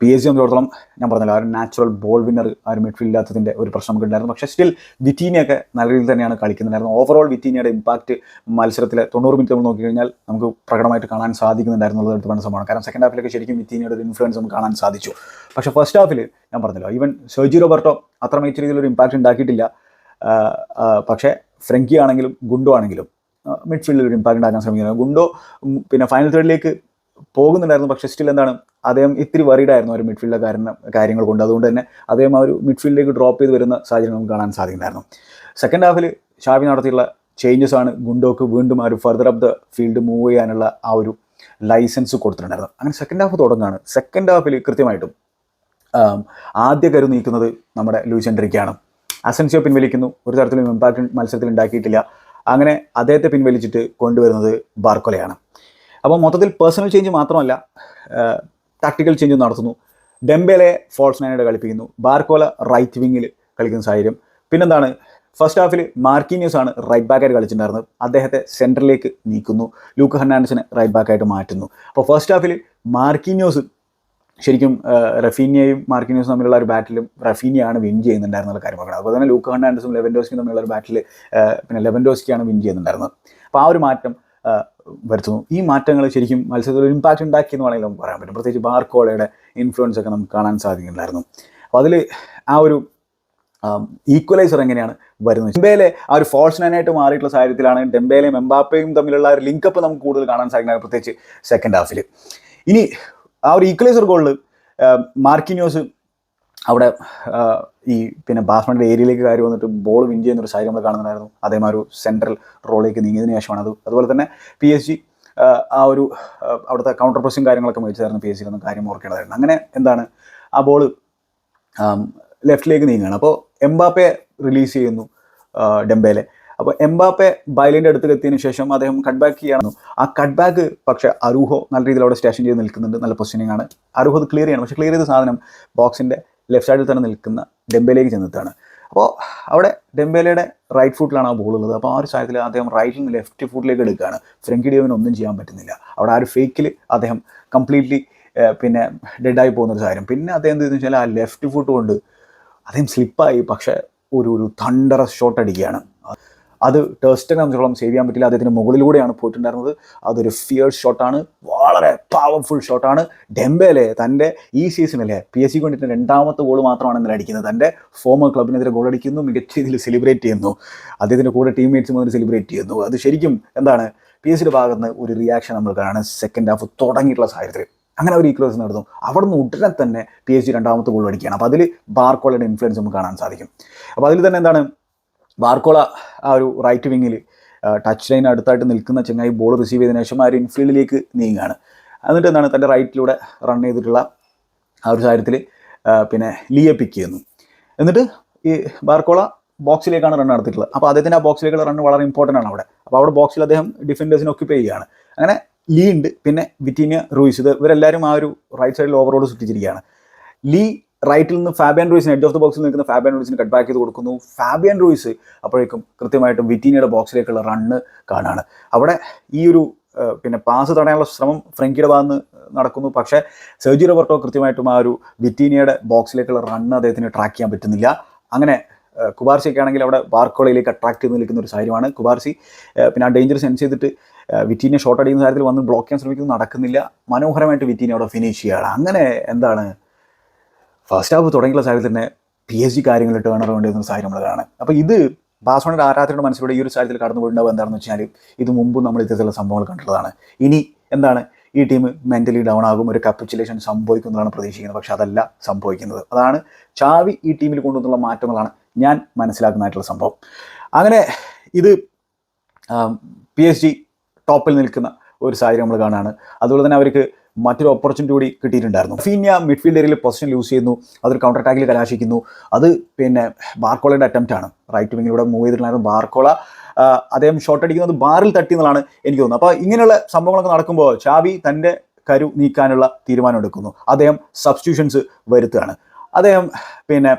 പി എസ് ജി സംബന്ധിച്ചിടത്തോളം ഞാൻ പറഞ്ഞല്ലോ ആ ഒരു നാച്ചുറൽ ബോൾ വിന്നർ ആ ഒരു മിഡ്ഫീൽഡ് ഇല്ലാത്തതിന്റെ ഒരു പ്രശ്നം നമുക്ക് ഉണ്ടായിരുന്നു പക്ഷേ സ്റ്റിൽ വിറ്റീനിയൊക്കെ നല്ല രീതിയിൽ തന്നെയാണ് കളിക്കുന്നുണ്ടായിരുന്നു ഓവറോൾ വിറ്റീനിയുടെ ഇമ്പാക്റ്റ് മത്സരത്തിലെ തൊണ്ണൂറ് മിനിറ്റ് നമ്മൾ നോക്കിക്കഴിഞ്ഞാൽ നമുക്ക് പ്രകടമായിട്ട് കാണാൻ സാധിക്കുന്നുണ്ടായിരുന്നുള്ളത് എടുത്ത് പറഞ്ഞ സംഭവമാണ് കാരണം സെക്കൻഡ് ഹാഫിലൊക്കെ ശരിക്കും വിറ്റീനിയുടെ ഒരു ഇൻഫ്ലുവൻസ് നമുക്ക് കാണാൻ സാധിച്ചു. പക്ഷേ ഫസ്റ്റ് ഹാഫിൽ ഞാൻ പറഞ്ഞല്ലോ ഈവൻ സെർജി റോബർട്ടോ അത്ര മികച്ച രീതിയിലൊരു ഇമ്പാക്റ്റ് ഉണ്ടാക്കിയിട്ടില്ല. പക്ഷേ ഫ്രങ്കി ആണെങ്കിലും ഗുണ്ടു ആണെങ്കിലും മിഡ്ഫീൽഡിൽ ഒരു ഇമ്പാക്ട് ഉണ്ടാക്കാൻ ശ്രമിക്കുന്നത് ഗുണ്ടോ പിന്നെ ഫൈനൽ തേർഡിലേക്ക് പോകുന്നുണ്ടായിരുന്നു. പക്ഷേ സ്റ്റിൽ എന്താണ് അദ്ദേഹം ഇത്തിരി വറീഡായിരുന്നു ഒരു മിഡ്ഫീൽഡിലെ കാരണം കാര്യങ്ങൾ കൊണ്ട്. അതുകൊണ്ട് തന്നെ അദ്ദേഹം ആ ഒരു മിഡ്ഫീൽഡിലേക്ക് ഡ്രോപ്പ് ചെയ്ത് വരുന്ന സാഹചര്യം നമുക്ക് കാണാൻ സാധിക്കുന്നുണ്ടായിരുന്നു. സെക്കൻഡ് ഹാഫിൽ ഷാവി നടത്തിയുള്ള ചേഞ്ചസ് ആണ് ഗുണ്ടോക്ക് വീണ്ടും ആ ഒരു further up the field move ചെയ്യാനുള്ള ആ ഒരു ലൈസൻസ് കൊടുത്തിട്ടുണ്ടായിരുന്നു അങ്ങനെ സെക്കൻഡ് ഹാഫ് തുടങ്ങുകയാണ് സെക്കൻഡ് ഹാഫിൽ കൃത്യമായിട്ടും ആദ്യ കരു നീക്കുന്നത് നമ്മുടെ ലൂയിസ് എൻട്രിക്കാണ്. അസൻസിയോ പിൻവലിക്കുന്നു. ഒരു തരത്തിലും ഇമ്പാക്റ്റ് മത്സരത്തിൽ ഉണ്ടാക്കിയിട്ടില്ല. അങ്ങനെ അദ്ദേഹത്തെ പിൻവലിച്ചിട്ട് കൊണ്ടുവരുന്നത് ബാർക്കൊലയാണ്. അപ്പോൾ മൊത്തത്തിൽ പേഴ്സണൽ ചേഞ്ച് മാത്രമല്ല ടാക്ടിക്കൽ ചേഞ്ച് നടത്തുന്നു. Dembele false നൈനായിട്ട് കളിപ്പിക്കുന്നു. ബാർക്കോല റൈറ്റ് വിങ്ങിൽ കളിക്കുന്ന സാഹചര്യം. പിന്നെന്താണ്? ഫസ്റ്റ് ഹാഫിൽ മാർക്കിന്യൂസ് ആണ് റൈറ്റ് ബാക്കായിട്ട് കളിച്ചിട്ടുണ്ടായിരുന്നത്. അദ്ദേഹത്തെ സെന്ററിലേക്ക് നീക്കുന്നു. ലൂക്ക് ഹെർണാണ്ടസിനെ റൈറ്റ് ബാക്കായിട്ട് മാറ്റുന്നു. അപ്പോൾ ഫസ്റ്റ് ഹാഫിൽ മാർക്കിന്യൂസ് ശരിക്കും റഫീനിയയും മാർക്കിനിയസും തമ്മിലുള്ള ഒരു ബാറ്റിലും റഫീനിയാണ് വിൻ ചെയ്യുന്നുണ്ടായിരുന്നുള്ള കാര്യം പറയുന്നത് അതുപോലെ തന്നെ ലൂക്ക് ഹണ്ടാൻഡസും ലെവൻഡോസ്കിയും തമ്മിലുള്ള ഒരു ബാറ്റിൽ പിന്നെ ലെവൻഡോസ്കിയാണ് വിൻ ചെയ്യുന്നുണ്ടായിരുന്നത്. അപ്പോൾ ആ ഒരു മാറ്റം വരുത്തുന്നു. ഈ മാറ്റങ്ങൾ ശരിക്കും മത്സരത്തിൽ ഒരു ഇമ്പാക്റ്റ് ഉണ്ടാക്കി എന്ന് വേണമെങ്കിൽ നമുക്ക് പറയാൻ പറ്റും. പ്രത്യേകിച്ച് ബാർക്കോളയുടെ ഇൻഫ്ലുവൻസ് ഒക്കെ നമുക്ക് കാണാൻ സാധിക്കുന്നുണ്ടായിരുന്നു. അപ്പോൾ അതിൽ ആ ഒരു ഈക്വലൈസർ എങ്ങനെയാണ് വരുന്നത്? ഡെംബേലെ ആ ഒരു ഫോൾസ് നൈനായിട്ട് മാറിയിട്ടുള്ള സാഹചര്യത്തിലാണ് ഡെംബേലയും എംബാപ്പയും തമ്മിലുള്ള ഒരു ലിങ്കപ്പ് നമുക്ക് കൂടുതൽ കാണാൻ സാധിക്കുന്നത്. പ്രത്യേകിച്ച് സെക്കൻഡ് ഹാഫിൽ ഇനി ആ ഒരു ഈക്വലൈസർ ഗോളിൽ മാർക്കിന്യോസ് അവിടെ ഈ പിന്നെ ബാസ്മണിന്റെ ഏരിയയിലേക്ക് കയറി വന്നിട്ട് ബോൾ വിൻ ചെയ്യുന്ന ഒരു സാഹചര്യം നമ്മൾ കാണുന്നുണ്ടായിരുന്നു. അതേമാതിരി സെൻട്രൽ റോളിലേക്ക് നീങ്ങിയതിനു ശേഷമാണ് അത്. അതുപോലെ തന്നെ പി എസ് ജി ആ ഒരു അവിടുത്തെ കൗണ്ടർ പ്രസും കാര്യങ്ങളൊക്കെ മേടിച്ചായിരുന്നു പി എസ് സിക്ക് ഒന്നും കാര്യം ഓർക്കേണ്ടതായിരുന്നു. അങ്ങനെ എന്താണ് ആ ബോൾ ലെഫ്റ്റിലേക്ക് നീങ്ങുകയാണ്. അപ്പോൾ എംബാപ്പയെ റിലീസ് ചെയ്യുന്നു ഡെംബേലെ. അപ്പോൾ എംബാപ്പെ ബൈലിന്റെ അടുത്ത് എത്തിയതിന് ശേഷം അദ്ദേഹം കട്ട് ബാക്ക് ചെയ്യണം ആ കട്ട് ബാക്ക് പക്ഷേ അരൂഹോ നല്ല രീതിയിൽ അവിടെ സ്റ്റേഷൻ ചെയ്ത് നിൽക്കുന്നുണ്ട്. നല്ല പൊസിഷനിങ് ആണ്. അരൂഹോ അത് ക്ലിയർ ചെയ്യണം. പക്ഷേ ക്ലിയർ ചെയ്ത സാധനം ബോക്സിന്റെ ലെഫ്റ്റ് സൈഡിൽ തന്നെ നിൽക്കുന്ന ഡെംബേലേക്ക് ചെന്നെത്താണ് അപ്പോൾ അവിടെ ഡെംബേലയുടെ റൈറ്റ് ഫുട്ടിലാണ് ആ ബോൾ ഉള്ളത്. അപ്പോൾ ആ ഒരു സാഹചര്യത്തിൽ അദ്ദേഹം റൈറ്റിൽ നിന്ന് ലെഫ്റ്റ് ഫുട്ടിലേക്ക് എടുക്കുകയാണ്. ഫ്രങ്കി ഡിയോവിന് ഒന്നും ചെയ്യാൻ പറ്റുന്നില്ല. അവിടെ ആ ഒരു ഫേക്കിൽ അദ്ദേഹം കംപ്ലീറ്റ്ലി പിന്നെ ഡെഡായി പോകുന്ന ഒരു സാഹചര്യം. പിന്നെ അദ്ദേഹം എന്ത് ചെയ്തെന്ന് വെച്ചാൽ ആ ലെഫ്റ്റ് ഫുട്ട് കൊണ്ട് അദ്ദേഹം സ്ലിപ്പായി പക്ഷേ ഒരു ഒരു തണ്ടറ ഷോട്ട് അടിക്കുകയാണ്. അത് ടേസ്റ്റിനെ സംബന്ധിച്ചോളം സേവ് ചെയ്യാൻ പറ്റില്ല. അദ്ദേഹത്തിന് മുകളിലൂടെയാണ് പോയിട്ടുണ്ടായിരുന്നത്. അതൊരു ഫിയർ ഷോട്ടാണ് വളരെ പവർഫുൾ ഷോട്ടാണ് ഡെംബേലെ തന്റെ ഈ സീസണിലെ പി എസ് സിക്ക് വേണ്ടിയിട്ട് രണ്ടാമത്തെ ഗോൾ മാത്രമാണ് ഇന്നലെ അടിക്കുന്നത്. തന്റെ ഫോമർ ക്ലബിനെതിരെ ഗോൾ അടിക്കുന്നു മികച്ച രീതിയിൽ സെലിബ്രേറ്റ് ചെയ്യുന്നു. അദ്ദേഹത്തിന്റെ കൂടെ ടീംമേറ്റ്സ് മുതൽ സെലിബ്രേറ്റ് ചെയ്യുന്നു. അത് ശരിക്കും എന്താണ്? പി എസ് സിയുടെ ഭാഗത്ത് നിന്ന് ഒരു റിയാക്ഷൻ നമ്മൾ കാണാൻ സെക്കൻഡ് ഹാഫ് തുടങ്ങിയിട്ടുള്ള സാഹചര്യത്തിൽ. അങ്ങനെ ഒരു ഈക്വൽസ് നടന്നു. അവിടെ നിന്ന് ഉടനെ തന്നെ പി എസ് ജി രണ്ടാമത്തെ ഗോൾ അടിക്കുകയാണ്. അപ്പോൾ അതിൽ ബാർക്കോളയുടെ ഇൻഫ്ലുവൻസ് നമുക്ക് കാണാൻ സാധിക്കും. അപ്പോൾ അതിൽ തന്നെ എന്താണ്? ബാർക്കോള ആ ഒരു റൈറ്റ് വിങ്ങിൽ ടച്ച് ലൈൻ അടുത്തായിട്ട് നിൽക്കുന്ന ചെങ്ങായി ബോൾ റിസീവ് ചെയ്തതിനു ശേഷം ആ ഒരു ഇൻഫീൽഡിലേക്ക് നീങ്ങുകയാണ്. എന്നിട്ട് എന്താണ് തന്റെ റൈറ്റിലൂടെ റൺ ചെയ്തിട്ടുള്ള ആ ഒരു കാര്യത്തിൽ പിന്നെ ലിയെ പിക്ക് ചെയ്യുന്നു. എന്നിട്ട് ഈ ബാർക്കോള ബോക്സിലേക്കാണ് റൺ നടത്തിയിട്ടുള്ളത്. അപ്പോൾ അദ്ദേഹത്തിന്റെ ആ ബോക്സിലേക്കുള്ള റൺ വളരെ ഇമ്പോർട്ടന്റ് ആണ് അവിടെ. അപ്പോൾ അവിടെ ബോക്സിൽ അദ്ദേഹം ഡിഫൻഡേഴ്സിനെ ഒക്യുപ്പൈ ചെയ്യുകയാണ്. അങ്ങനെ ലീ ഉണ്ട് പിന്നെ വിറ്റീനിയ റൂയിസ് ഇത് ഇവരെല്ലാവരും ആ ഒരു റൈറ്റ് സൈഡിൽ ഓവറോട് സൃഷ്ടിച്ചിരിക്കുകയാണ്. ലീ റൈറ്റിൽ നിന്ന് ഫാബിയൻ റൂയിസിന് എഡ്ജ് ഓഫ് ദ ബോക്സിൽ നിൽക്കുന്ന ഫാബിയൻ റൂയിസിന് കട്ട് ബാക്ക് ചെയ്ത് കൊടുക്കുന്നു. ഫാബിയൻ റൂയിസ് അപ്പോഴേക്കും കൃത്യമായിട്ടും വിറ്റീനിയുടെ ബോക്സിലേക്കുള്ള റണ്ണ് കാണാണ്. അവിടെ ഈ ഒരു പിന്നെ പാസ് തടയാനുള്ള ശ്രമം ഫ്രങ്കിയുടെ ഭാഗത്ത് നടക്കുന്നു. പക്ഷേ സെർജി റോബർട്ടോ കൃത്യമായിട്ടും ആ ഒരു വിറ്റീനിയയുടെ ബോക്സിലേക്കുള്ള റണ്ണ് അദ്ദേഹത്തിന് ട്രാക്ക് ചെയ്യാൻ പറ്റുന്നില്ല. അങ്ങനെ കുബാർസിയൊക്കെ ആണെങ്കിൽ അവിടെ ബാർക്കോളയിലേക്ക് അട്രാക്ട് ചെയ്ത് നിൽക്കുന്ന ഒരു സാഹചര്യമാണ് കുബാർസി. പിന്നെ ആ ഡേഞ്ചർ സെൻസ് ചെയ്തിട്ട് വിറ്റീനെ ഷോട്ട് അടിക്കുന്ന കാര്യത്തിൽ വന്ന് ബ്ലോക്ക് ചെയ്യാൻ ശ്രമിക്കുന്നത് നടക്കുന്നില്ല. മനോഹരമായിട്ട് വിറ്റീനെ അവിടെ ഫിനിഷ് ചെയ്യുകയാണ് അങ്ങനെ എന്താണ് ഫസ്റ്റ് ഹാഫ് തുടങ്ങിയുള്ള സാഹചര്യത്തിൽ തന്നെ പി എസ് ജി കാര്യങ്ങളിൽ ടേൺ അറൗണ്ട് ചെയ്യുന്ന സാഹചര്യം നമ്മൾ കാണാം അപ്പോൾ ഇത് ബാസോണിന്റെ ആരാധനയുടെ മനസ്സിലൂടെ ഈ ഒരു സാഹചര്യത്തിൽ കടന്നു പോയിട്ടുണ്ടാവുക എന്താണെന്ന് വെച്ചാൽ ഇത് മുമ്പ് നമ്മൾ ഇത്തരത്തിലുള്ള സംഭവങ്ങൾ കണ്ടിട്ടുള്ളതാണ്. ഇനി എന്താണ്? ഈ ടീം മെന്റലി ഡൗൺ ആകും ഒരു കപ്പിച്ചുലേഷൻ സംഭവിക്കുന്നതാണ് പ്രതീക്ഷിക്കുന്നത്. പക്ഷെ അതല്ല സംഭവിക്കുന്നത്. അതാണ് ചാവി ഈ ടീമിൽ കൊണ്ടുവന്നുള്ള മാറ്റങ്ങളാണ് ഞാൻ മനസ്സിലാക്കുന്നതായിട്ടുള്ള സംഭവം. അങ്ങനെ ഇത് പി എസ് ജി ടോപ്പിൽ നിൽക്കുന്ന ഒരു സാഹചര്യം നമ്മൾ കാണുകയാണ്. അതുപോലെ തന്നെ അവർക്ക് മറ്റൊരു ഓപ്പർച്യൂണിറ്റി കൂടി കിട്ടിയിട്ടുണ്ടായിരുന്നു. ഫീനിയ മിഡ്ഫീൽഡ് ഏരിയയിൽ പൊസിഷൻ ലൂസ് ചെയ്യുന്നു. അതൊരു കൗണ്ടർ അറ്റാക്കിൽ കലാശിക്കുന്നു. അത് പിന്നെ ബാർക്കോളയുടെ അറ്റംപ്റ്റ് ആണ്. റൈറ്റ് വിങ്ങിലൂടെ മൂവ് ചെയ്തിട്ടുണ്ടായിരുന്നു ബാർക്കോള. അദ്ദേഹം ഷോട്ട് അടിക്കുന്നത് ബാറിൽ തട്ടി എന്നുള്ളതാണ് എനിക്ക് തോന്നുന്നത്. അപ്പോൾ ഇങ്ങനെയുള്ള സംഭവങ്ങളൊക്കെ നടക്കുമ്പോൾ ചാവി തന്റെ കരു നീക്കാനുള്ള തീരുമാനം എടുക്കുന്നു. അദ്ദേഹം സബ്സ്റ്റിറ്റ്യൂഷൻസ് വരുത്തുകയാണ്. അദ്ദേഹം പിന്നെ